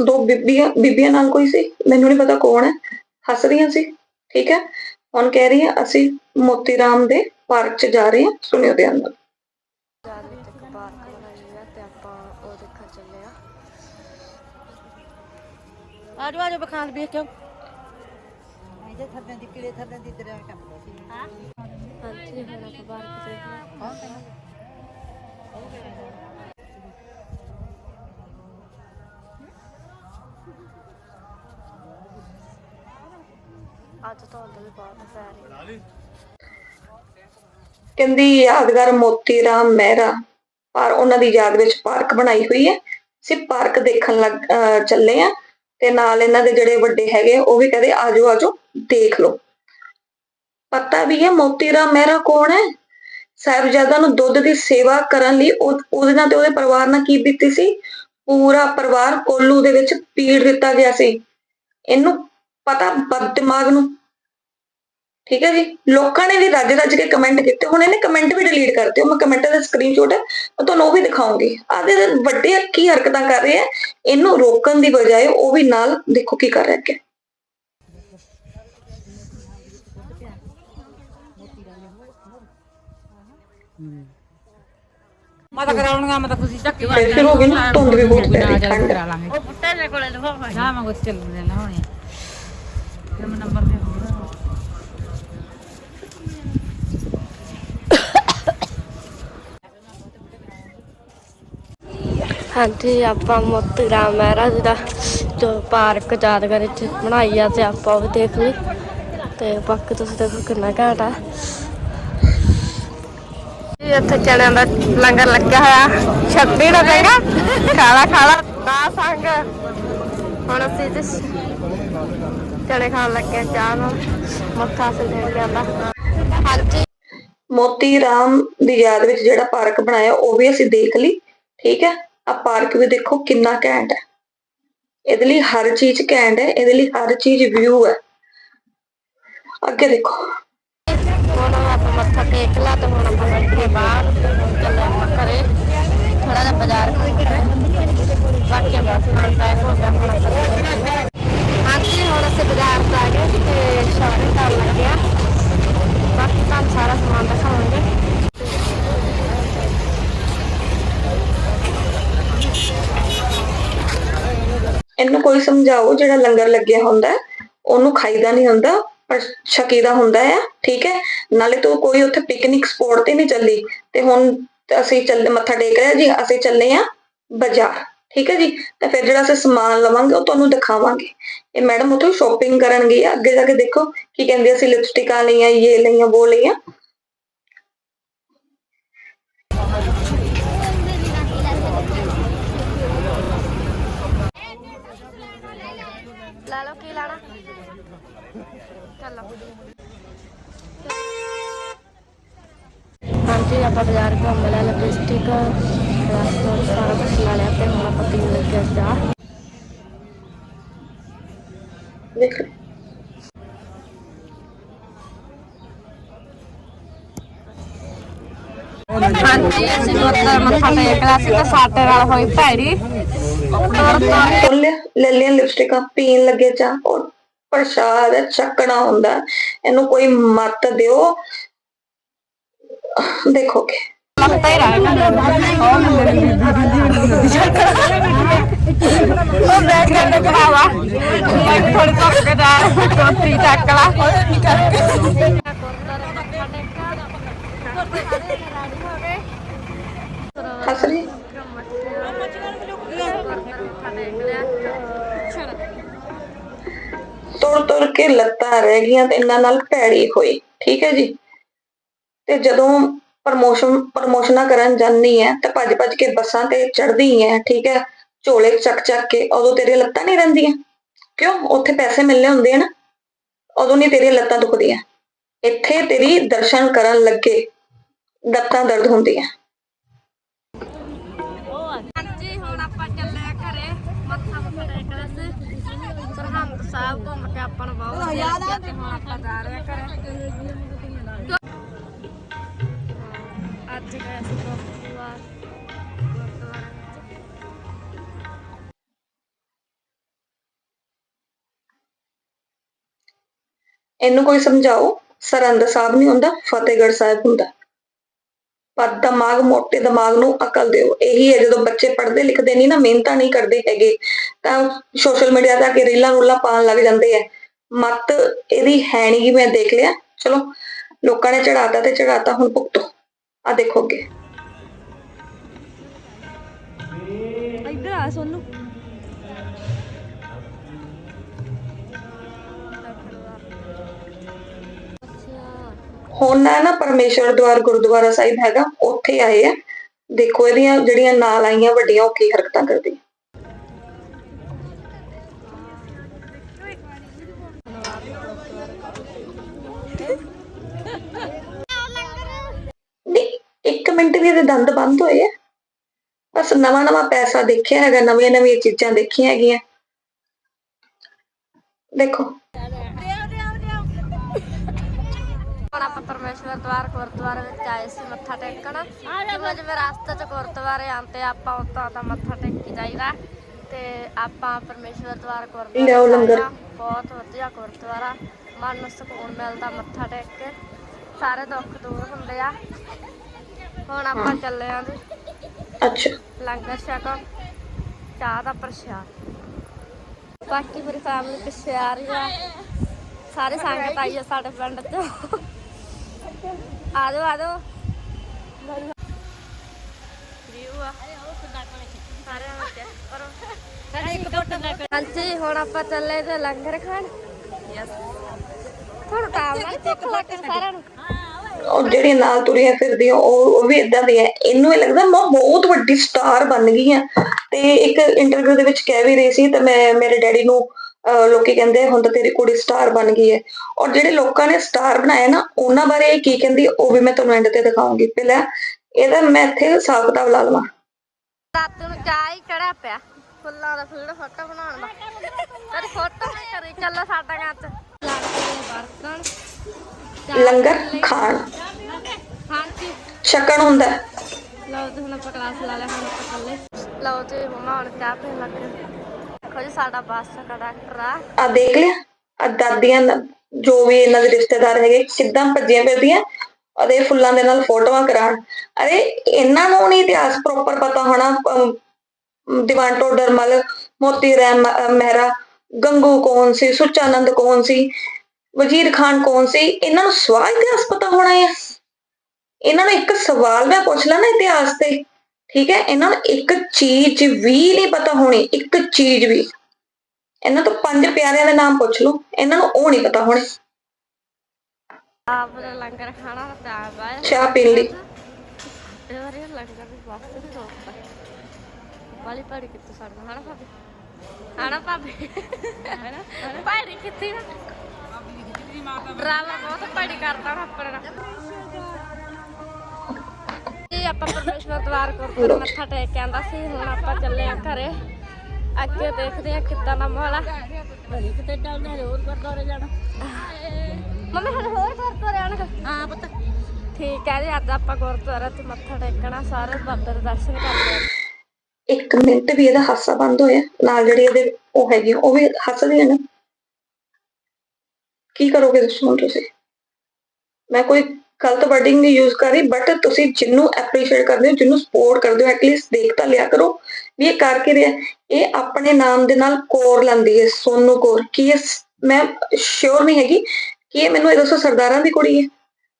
ਦੋ ਬੀਬੀਆਂ ਬੀਬੀਆਂ ਨਾਲ ਕੋਈ ਸੀ? ਮੈਨੂੰ ਨਹੀਂ ਪਤਾ ਕੌਣ ਹੈ। ਹੱਸ ਰਹੀਆਂ ਸੀ। ਠੀਕ ਹੈ। ਹੁਣ ਕਹਿ ਰਹੀ ਹੈ ਅਸੀਂ ਮੋਤੀ ਰਾਮ ਦੇ ਪਾਰਕ 'ਚ ਜਾ ਰਹੇ ਹਾਂ। ਸੁਣਿਓ ਧਿਆਨ ਨਾਲ। ਯਾਦ ਵਿੱਚ ਇੱਕ ਪਾਰਕ ਬਣਾਈ ਹੋਈ ਆ ਤੇ ਆਪਾਂ ਉਹ ਦੇਖਣ ਚੱਲੇ ਆ। ਆਜੋ ਆਜੋ ਬਖਾਲ ਵੇਖ ਕਿਉਂ ਇਹਦੇ ਥੱਲੇ ਦੀ ਕਿਲੇ ਥੱਲੇ ਦੀ ਦਰਿਆ ਕੰਮ ਸੀ? ਹਾਂ। ਹਾਂਜੀ ਹੁਣ ਆਪਾਂ ਪਾਰਕ ਦੇਖਦੇ ਹਾਂ ਅੱਜ ਧੁੰਦ ਵੀ ਬਹੁਤ ਪੈ ਰਹੀ। ਕਹਿੰਦੀ ਯਾਦਗਾਰ ਮੋਤੀ ਰਾਮ ਮਹਿਰਾ ਪਰ ਉਹਨਾਂ ਦੀ ਯਾਦ ਵਿੱਚ ਪਾਰਕ ਬਣਾਈ ਹੋਈ ਹੈ। ਅਸੀਂ ਪਾਰਕ ਦੇਖਣ ਲੱਗ ਅਹ ਚੱਲੇ ਆ ਤੇ ਨਾਲ ਇਹਨਾਂ ਦੇ ਜਿਹੜੇ ਵੱਡੇ ਹੈਗੇ ਉਹ ਵੀ ਕਹਿੰਦੇ ਆਜੋ ਆਜੋ ਦੇਖ ਲਓ। ਪਤਾ ਵੀ ਹੈ ਮੋਤੀ ਰਾਮ ਮਹਿਰਾ ਕੌਣ ਹੈ? ਸਾਹਿਬਜ਼ਾਦਾ ਨੂੰ ਦੁੱਧ ਦੀ ਸੇਵਾ ਕਰਨ ਲਈ ਉਹਦੇ ਨਾਲ ਤੇ ਉਹਦੇ ਪਰਿਵਾਰ ਨਾਲ ਕੀ ਬੀਤੀ ਸੀ? ਪੂਰਾ ਪਰਿਵਾਰ ਕੋਲੂ ਦੇ ਵਿੱਚ ਪੀੜ ਦਿੱਤਾ ਗਿਆ ਸੀ। ਇਹਨੂੰ ਪਤਾ ਬਦ ਦਿਮਾਗ ਨੂੰ। ਠੀਕ ਹੈ ਜੀ? ਲੋਕਾਂ ਨੇ ਵੀ ਰੱਜ ਰੱਜ ਕੇ ਕਮੈਂਟ ਕੀਤੇ। ਹੁਣ ਇਹਨੇ ਕਮੈਂਟ ਵੀ ਡਿਲੀਟ ਕਰਤੇ। ਉਹ ਮੈਂ ਕਮੈਂਟਾਂ ਦਾ ਸਕਰੀਨਸ਼ਾਟ ਹੈ, ਮੈਂ ਤੁਹਾਨੂੰ ਉਹ ਵੀ ਦਿਖਾਉਂਗੀ। ਆਦੇ ਵੱਡੇ ਕੀ ਹਰਕਤਾਂ ਕਰ ਰਹੇ ਆ, ਇਹਨੂੰ ਰੋਕਣ ਦੀ ਬਜਾਏ ਉਹ ਵੀ ਨਾਲ ਦੇਖੋ ਕੀ ਕਰ ਰਿਹਾ ਅੱਗੇ। ਮੈਂ ਤਾਂ ਕਰਾਉਣਗਾ ਮੈਂ ਤਾਂ ਖੁਸ਼ੀ ਚੱਕੀ ਫਿਰ ਹੋ ਗਈ ਨਾ ਧੁੰਦ ਵੀ ਬਹੁਤ ਪੈ ਰਹੀ ਠੰਡ। ਕਰਾ ਲਾਂਗੇ। ਉਹ ਪੁੱਟੇ ਦੇ ਕੋਲੇ ਲਵਾਵਾ ਜਾ ਮੈਂ ਕੁਛ ਚੱਲ ਲੈਣਾ ਹੋਣੇ ਫਿਰ ਮੈਂ ਨੰਬਰ ਦੇ ਹਾਂਜੀ ਆਪਾਂ ਮੋਤੀ ਰਾਮ ਮਹਿਰਾ ਜੀ ਦਾ ਜੋ ਪਾਰਕ ਯਾਦਗਾਰ ਇੱਥੇ ਬਣਾਈ ਆ ਤੇ ਆਪਾਂ ਉਹ ਵੀ ਦੇਖ ਲਈ। ਤੇ ਬਾਕੀ ਤੁਸੀਂ ਦੇਖੋ ਕਿੰਨਾ ਘੈਂਟ ਇੱਥੇ ਚਣਿਆਂ ਦਾ ਲੰਗਰ ਲੱਗਿਆ ਹੋਇਆ। ਛੱਤੀ ਨਾ ਦੇਗਾ ਖਾਲਾ ਖਾਲਾ, ਦਾ ਸੰਗ। ਹੁਣ ਅਸੀਂ ਤੇ ਚਣੇ ਖਾਣ ਲੱਗੇ ਚਾਹ ਨਾਲ ਮੱਥਾ ਸੇ ਦੇ ਜਾਂਦਾ ਹਾਂਜੀ। ਮੋਤੀ ਰਾਮ ਦੀ ਯਾਦ ਵਿੱਚ ਜਿਹੜਾ ਪਾਰਕ ਬਣਾਇਆ, ਉਹ ਵੀ ਅਸੀਂ ਦੇਖ ਲਈ। ਠੀਕ ਹੈ? ਆ ਪਾਰਕ ਵੀ ਦੇਖੋ ਕਿੰਨਾ ਘੈਂਟ ਹੈ। ਇਹਦੇ ਲਈ ਹਰ ਚੀਜ਼ ਘੈਂਟ ਹੈ, ਇਹਦੇ ਲਈ ਹਰ ਚੀਜ਼ ਵਿਊ ਹੈ। ਅੱਗੇ ਦੇਖੋ। ਮੱਥਾ ਟੇਕ ਲਾ ਤੇ ਹੁਣ ਆਪਾਂ ਬੈਠੇ ਬਾਹਰ ਚੱਲੇ ਆਪਾਂ ਘਰੇ। ਥੋੜਾ ਜਿਹਾ ਬਾਜ਼ਾਰ ਬਾਕੀ ਆਪਾਂ ਸਮਾਨ ਪੈਕ ਹੋ ਗਿਆ ਹੁਣ ਹਾਂਜੀ ਹੁਣ ਅਸੀਂ ਬਾਜ਼ਾਰ ਤੋਂ ਆ ਗਏ ਤੇ ਸ਼ਾਪਿੰਗ ਕਰਨ ਲੱਗੇ ਆ। ਬਾਕੀ ਤੁਹਾਨੂੰ ਸਾਰਾ ਸਮਾਨ ਦਿਖਾਵਾਂਗੇ। ਇਹਨੂੰ ਕੋਈ ਸਮਝਾਓ ਜਿਹੜਾ ਲੰਗਰ ਲੱਗਿਆ ਹੁੰਦਾ ਹੈ, ਉਹਨੂੰ ਖਾਈਦਾ ਨਹੀਂ ਹੁੰਦਾ। ਪਰ ਛਕੀਦਾ ਹੁੰਦਾ ਹੈ ਠੀਕ ਹੈ? ਨਾਲੇ ਤੂੰ ਕੋਈ ਉੱਥੇ ਪਿਕਨਿਕ ਸਪੌਟ ਤੇ ਨਹੀਂ ਚੱਲੀ, ਤੇ ਹੁਣ ਅਸੀਂ ਚੱਲ, ਮੱਥਾ ਟੇਕ ਰਹੇ ਜੀ, ਅਸੀਂ ਚੱਲੇ ਆ ਬਾਜ਼ਾਰ, ਠੀਕ ਹੈ ਜੀ? ਤੇ ਫਿਰ ਜਿਹੜਾ ਅਸੀਂ ਸਮਾਨ ਲਵਾਂਗੇ, ਉਹ ਤੁਹਾਨੂੰ ਦਿਖਾਵਾਂਗੇ। ਇਹ ਮੈਡਮ ਉੱਥੇ ਸ਼ਾਪਿੰਗ ਕਰਨ ਗਈ ਆ, ਅੱਗੇ ਜਾ ਕੇ ਦੇਖੋ ਕੀ ਕਹਿੰਦੇ ਅਸੀਂ ਲਿਪਸਟਿਕਾਂ ਲਈਆਂ, ਇਹ ਲਈਆਂ, ਉਹ ਲਈਆਂ। ਹਾਂਜੀ ਆਪਾਂ ਬਾਜ਼ਾਰ ਘੁੰਮ ਲਿਆ ਲਿਪਸਟਿਕ ਰਸਤਾ ਸਾਰਾ ਕੁਝ ਲੈ ਲਿਆ ਤੇ ਹੁਣ ਆਪਾਂ ਪੀਣ ਲੱਗੇ ਚਾਹ। ਹਾਂਜੀ ਅਸੀਂ ਮੱਥਾ ਮੱਥਾ ਟੇਕ ਲਿਆ ਸੀ ਤੇ ਸਾਡੇ ਨਾਲ ਹੋਈ ਭੈੜੀ। ਲੈ ਲਿਆ ਲਿਪਸਟਿਕਾਂ ਪੀਣ ਲੱਗੇ ਚਾਹ। ਔਰ ਪ੍ਰਸ਼ਾਦ ਹੈ, ਛਕਣਾ ਹੁੰਦਾ ਇਹਨੂੰ ਕੋਈ ਮੱਤ ਦਿਓ। ਦੇਖੋਗੇ। ਲੱਗਦਾ ਹੀ ਰਹੇਗਾ ਉਹ ਮੈਂ ਕਹਿੰਦਾ ਭਰਾਵਾ ਮੈਂ ਥੋੜੀ ਧੱਕ ਕੇ ਜਾ ਕੋਤਰੀ ਚੱਕ ਲਾ ਹੱਸ ਰਹੀ। ਤੁਰ ਤੁਰ ਕੇ ਲੱਤਾਂ ਰਹਿ ਗਈਆਂ ਤੇ ਇਹਨਾਂ ਨਾਲ ਭੈੜੀ ਹੋਈ, ਠੀਕ ਹੈ ਜੀ? ਤੇ ਜਦੋਂ ਪ੍ਰਮੋਸ਼ਨ, ਪ੍ਰਮੋਸ਼ਨਾਂ ਕਰਨ ਜਾਂਦੀ ਹੈ ਤੇ ਭੱਜ ਭੱਜ ਕੇ ਬੱਸਾਂ ਤੇ ਚੜਦੀ ਹੈ, ਠੀਕ ਹੈ? ਝੋਲੇ ਚੱਕ ਚੱਕ ਕੇ ਉਦੋਂ ਤੇਰੀਆਂ ਲੱਤਾਂ ਨਹੀਂ ਰਹਿੰਦੀਆਂ। ਕਿਉਂ? ਉੱਥੇ ਪੈਸੇ ਮਿਲਨੇ ਹੁੰਦੇ ਆ ਨਾ ਉਦੋਂ ਨਹੀਂ ਤੇਰੀਆਂ ਲੱਤਾਂ ਦੁਖਦੀਆਂ। ਇੱਥੇ ਤੇਰੀ ਦਰਸ਼ਨ ਕਰਨ ਲੱਗੇ ਲੱਤਾਂ ਦਰਦ ਹੁੰਦੀਆਂ। ਆਪਾਂ ਨੂੰ ਬਹੁਤ ਵਧੀਆ ਲੱਗਿਆ ਤੇ? ਹੁਣ ਆਪਾਂ ਜਾ ਰਹੇ ਆ ਘਰੇ। ਅੱਜ ਗਏ ਸੀ ਗੁਰਦੁਆਰਾ ਗੁਰਦੁਆਰੇ ਵਿੱਚ। ਇਹਨੂੰ ਕੋਈ ਸਮਝਾਓ? ਸਰੰਦ ਸਾਹਿਬ ਨਹੀਂ ਹੁੰਦਾ ਫਤਿਹਗੜ੍ਹ ਸਾਹਿਬ ਹੁੰਦਾ। ਪਰ ਦਿਮਾਗ, ਮੋਟੇ ਦਿਮਾਗ ਨੂੰ ਅਕਲ ਦਿਓ। ਇਹੀ ਹੈ, ਜਦੋਂ ਬੱਚੇ ਪੜ੍ਹਦੇ ਲਿਖਦੇ ਨਹੀਂ ਨਾ, ਮਿਹਨਤਾਂ ਨਹੀਂ ਕਰਦੇ ਹੈਗੇ, ਤਾਂ ਸੋਸ਼ਲ ਮੀਡੀਆ ਤੇ ਆ ਕੇ ਰੀਲਾਂ ਰੂਲਾਂ ਪਾਉਣ ਲੱਗ ਜਾਂਦੇ ਆ। ਮਤ ਇਹਦੀ ਹੈ ਨਹੀਂ ਕਿ ਮੈਂ ਦੇਖ ਲਿਆ। ਚਲੋ, ਲੋਕਾਂ ਨੇ ਚੜਾਤਾ ਤੇ ਚੜਾਤਾ ਹੁਣ ਭੁਗਤੋ। ਆ ਦੇਖੋਗੇ ਇੱਧਰ ਆ ਸੋਨੂੰ। ਹੁਣ ਨਾ ਨਾ ਪਰਮੇਸ਼ਵਰ ਦਵਾਰ ਗੁਰਦੁਆਰਾ ਸਾਹਿਬ ਹੈਗਾ, ਉੱਥੇ ਆਏ ਆ। ਦੇਖੋ ਇਹਦੀਆਂ ਜਿਹੜੀਆਂ ਨਾਲ ਆਈਆਂ, ਵੱਡੀਆਂ, ਉਹ ਕੀ ਹਰਕਤਾਂ ਕਰਦੀ ਇੱਕ ਮਿੰਟ ਵੀ ਇਹਦੇ ਦੰਦ ਬੰਦ ਹੋਏ ਆ। ਬਸ ਨਵਾਂ ਨਵਾਂ ਪੈਸਾ ਦੇਖਿਆ ਹੈਗਾ, ਨਵੀਆਂ ਨਵੀਆਂ ਚੀਜ਼ਾਂ ਦੇਖੀਆਂ ਹੈਗੀਆਂ। ਦੇਖੋ ਹੁਣ ਆਪਾਂ ਪਰਮੇਸ਼ਵਰ ਦਵਾਰ ਗੁਰਦੁਆਰੇ ਵਿੱਚ ਆਏ ਸੀ ਮੱਥਾ ਟੇਕਣ। ਜਿਵੇਂ ਜਿਵੇਂ ਰਸਤੇ 'ਚ ਗੁਰਦੁਆਰੇ ਆਉਂਦੇ ਆਪਾਂ ਉੱਤਾਂ ਦਾ ਮੱਥਾ ਟੇਕੀ ਜਾਈਦਾ। ਤੇ ਆਪਾਂ ਪਰਮੇਸ਼ਵਰ ਦਵਾਰ ਗੁਰਦੁਆਰੇ। ਬਹੁਤ ਵਧੀਆ ਗੁਰਦੁਆਰਾ। ਮਨ ਨੂੰ ਸਕੂਨ ਮਿਲਦਾ ਮੱਥਾ ਟੇਕ ਕੇ। ਸਾਰੇ ਦੁੱਖ ਦੂਰ ਹੁੰਦੇ ਆ। ਹੁਣ ਆਪਾਂ ਚੱਲੇ ਆਂ ਜੀ। ਅੱਛਾ। ਲੰਗਰ ਛਕਣ ਚਾਹ ਦਾ ਪ੍ਰਸ਼ਾਦ। ਬਾਕੀ ਮੇਰੀ ਫੈਮਿਲੀ ਪਿੱਛੇ ਆ ਰਹੀ ਆ। ਸਾਰੇ ਸੰਗਤ ਆਈ ਆ ਸਾਡੇ ਪਿੰਡ ਚ। ਆ ਜਾਓ ਆ ਕਰੋ ਹਾਂਜੀ ਹੁਣ ਆਪਾਂ ਚੱਲੇ ਤੇ ਲੰਗਰ ਖਾਣ। ਯਸ ਥੋੜਾ ਟਾਈਮ ਨਾਲ ਚੈੱਕ ਲਾ ਕੇ ਸਾਰਿਆਂ ਨੂੰ। ਉਹ ਜਿਹੜੀਆਂ ਨਾਲ ਤੁਰੀਆਂ ਫਿਰਦੀਆਂ ਉਹ ਉਹ ਵੀ ਇਦਾਂ ਦੀ ਹੈ ਇਹਨੂੰ ਇਹ ਲੱਗਦਾ ਮੈਂ ਬਹੁਤ ਵੱਡੀ ਸਟਾਰ ਬਣ ਗਈ ਆ ਤੇ ਇੱਕ ਇੰਟਰਵਿਊ ਦੇ ਵਿੱਚ ਕਹਿ ਵੀ ਰਹੀ ਸੀ ਤੇ ਮੈਂ ਮੇਰੇ ਡੈਡੀ ਨੂੰ ਲੋਕੀ ਕਹਿੰਦੇ ਹੁਣ ਤਾਂ ਤੇਰੀ ਕੁੜੀ ਸਟਾਰ ਬਣ ਗਈ ਹੈ। ਔਰ ਜਿਹੜੇ ਲੋਕਾਂ ਨੇ ਸਟਾਰ ਬਣਾਇਆ ਨਾ ਉਹਨਾਂ ਬਾਰੇ ਇਹ ਕੀ ਕਹਿੰਦੀ ਉਹ ਵੀ ਮੈਂ ਤੁਹਾਨੂੰ ਐਂਡ ਤੇ ਦਿਖਾਉਂਗੀ। ਪਹਿਲਾਂ ਇਹਦਾ ਮੈਂ ਇੱਥੇ ਹਿਸਾਬ ਕਿਤਾਬ ਲਾ ਲਵਾਂ। ਰਾਤ ਨੂੰ ਚਾਹ ਹੀ ਪਿਆ। ਫੁੱਲਾਂ ਦਾ ਫੁੱਲ ਫੋਟੋ ਬਣਾਉਣ ਦਾ। ਤੇਰੀ ਫੋਟੋ ਵੀ ਕਰੀ ਚੱਲ ਸਾਡਾ ਬਰਤਨ ਲੰਗਰ ਖਾਣ। ਛਕਣ ਹੁੰਦਾ। ਲਓ ਤੇ ਹੁਣ ਆਪਾਂ ਕਲਾਸ ਲਾ ਲਿਆ ਹੁਣ ਆਪਾਂ ਚੱਲੇ ਲਓ ਤੇ ਮਮਾ ਹੁਣ ਚਾਹ ਪੀਣ ਲੱਗ ਗਏ। ਦੇਖੋ ਜੀ ਸਾਡਾ ਬੱਸ ਕੰਡਕਟਰ ਆ ਆ ਦੇਖ ਲਿਆ ਆ ਦਾਦੀਆਂ ਦਾ- ਜੋ ਵੀ ਇਹਨਾਂ ਦੇ ਰਿਸ਼ਤੇਦਾਰ ਹੈਗੇ ਕਿੱਦਾਂ ਭੱਜੀਆਂ ਫਿਰਦੀਆਂ ਅਤੇ ਫੁੱਲਾਂ ਦੇ ਨਾਲ ਫੋਟੋਆਂ ਕਰਾਉਣ। ਅਰੇ ਇਹਨਾਂ ਨੂੰ ਨਹੀਂ ਇਤਿਹਾਸ ਪ੍ਰੋਪਰ ਪਤਾ ਹੋਣਾ ਅਮ, ਦੀਵਾਨ ਟੋਡਰਮਲ ਮੋਤੀ ਰਾਮ ਅਹ, ਮਹਿਰਾ ਗੰਗੂ ਕੌਣ ਸੀ ਸੁਚਾਨੰਦ ਕੌਣ ਸੀ ਵਜ਼ੀਰ ਖਾਨ ਕੌਣ ਸੀ ਇਹਨਾਂ ਨੂੰ ਸਵਾ ਇਤਿਹਾਸ ਪਤਾ ਹੋਣਾ ਹੈ ਇਹਨਾਂ ਨੂੰ ਇੱਕ ਸਵਾਲ ਮੈਂ ਪੁੱਛ ਲਾਂ ਨਾ ਇਤਿਹਾਸ ਤੇ। ਠੀਕ ਹੈ? ਇਹਨਾਂ ਨੂੰ ਇੱਕ ਚੀਜ਼ ਵੀ ਨਹੀਂ ਪਤਾ ਹੋਣੀ ਇੱਕ ਚੀਜ਼ ਵੀ। ਇਹਨਾਂ ਤੋਂ ਪੰਜ ਪਿਆਰਿਆਂ ਦੇ ਨਾਮ ਪੁੱਛ ਲਓ ਇਹਨਾਂ ਨੂੰ ਉਹ ਨਹੀਂ ਪਤਾ ਹੋਣੇ। ਆਪ ਦਾ ਲੰਗਰ ਖਾਣਾ ਤੇ ਆਪ ਆਏ ਚਾਹ ਪੀਣ ਲਈ ਇਹ ਲੰਗਰ ਵੀ ਤੇ ਰੋਕਦਾ ਵਾਲੀ ਪੜੀ ਕਿੱਥੇ ਸੜਦਾ ਹਨਾ ਭਾਬੀ? ਹਨਾ ਭਾਬੀ? ਹਨਾ? ਪੜੀ ਕਿੱਥੇ ਨਾ ਡਰਾਈਵਰ ਬਹੁਤ ਪੜੀ ਕਰਦਾ ਨਾ ਆਪਣੇ ਨਾਲ। ਇਹ ਆਪਾਂ ਪਰਮੇਸ਼ਵਰ ਦਵਾਰ ਕੋਲ ਮੱਥਾ ਟੇਕ ਕੇ ਆਂਦਾ ਸੀ ਹੁਣ ਆਪਾਂ ਚੱਲੇ ਆ ਘਰੇ। ਅੱਗੇ ਦੇਖਦੇ ਆ ਕਿੱਦਾਂ ਦਾ ਮਾਹੌਲ ਆ। ਕਿਤੇ ਚੱਲਦੇ ਨੇ ਹੋਰ ਗੁਰਦੁਆਰੇ ਜਾਣਾ। ਮੰਮੀ ਹਲੇ ਹੋਰ ਗੁਰਦੁਆਰੇ ਆਣਗੇ ਹਾਂ ਪੁੱਤ। ਠੀਕ ਹੈ ਜੀ ਅੱਜ ਆਪਾਂ ਗੁਰਦੁਆਰਾ ਤੇ ਮੱਥਾ ਟੇਕਣਾ ਸਾਰੇ ਬਾਬੇ ਦੇ ਦਰਸ਼ਨ ਕਰਨੇ ਆ ਇੱਕ ਮਿੰਟ ਵੀ ਇਹਦਾ ਹਾਸਾ ਬੰਦ ਹੋਇਆ ਨਾਲ ਜਿਹੜੀ ਇਹਦੇ ਉਹ ਹੈਗੀ ਉਹ ਵੀ ਹੱਸਦੀਆਂ ਨੇ। ਕੀ ਕਰੋਗੇ ਦੱਸੋ ਤੁਸੀਂ? ਮੈਂ ਕੋਈ ਗਲਤ ਵਰਡਿੰਗ ਨਹੀਂ ਯੂਜ਼ ਕਰ ਰਹੀ ਬਟ ਤੁਸੀਂ ਜਿਹਨੂੰ ਐਪਰੀਸ਼ੀਏਟ ਕਰਦੇ ਹੋ ਜਿਹਨੂੰ ਸਪੋਰਟ ਕਰਦੇ ਹੋ ਐਟਲੀਸਟ ਦੇਖ ਤਾਂ ਲਿਆ ਕਰੋ ਵੀ ਇਹ ਕਰ ਕੀ ਰਿਹਾ। ਇਹ ਆਪਣੇ ਨਾਮ ਦੇ ਨਾਲ ਕੋਰ ਲੈਂਦੀ ਹੈ ਸੋਨੂ ਕੋਰ ਕੀ ਇਹ ਮੈਂ ਸ਼ੋਰ ਨਹੀਂ ਹੈਗੀ ਕਿ ਇਹ ਮੈਨੂੰ ਇਹ ਦੱਸੋ ਸਰਦਾਰਾਂ ਦੀ ਕੁੜੀ ਹੈ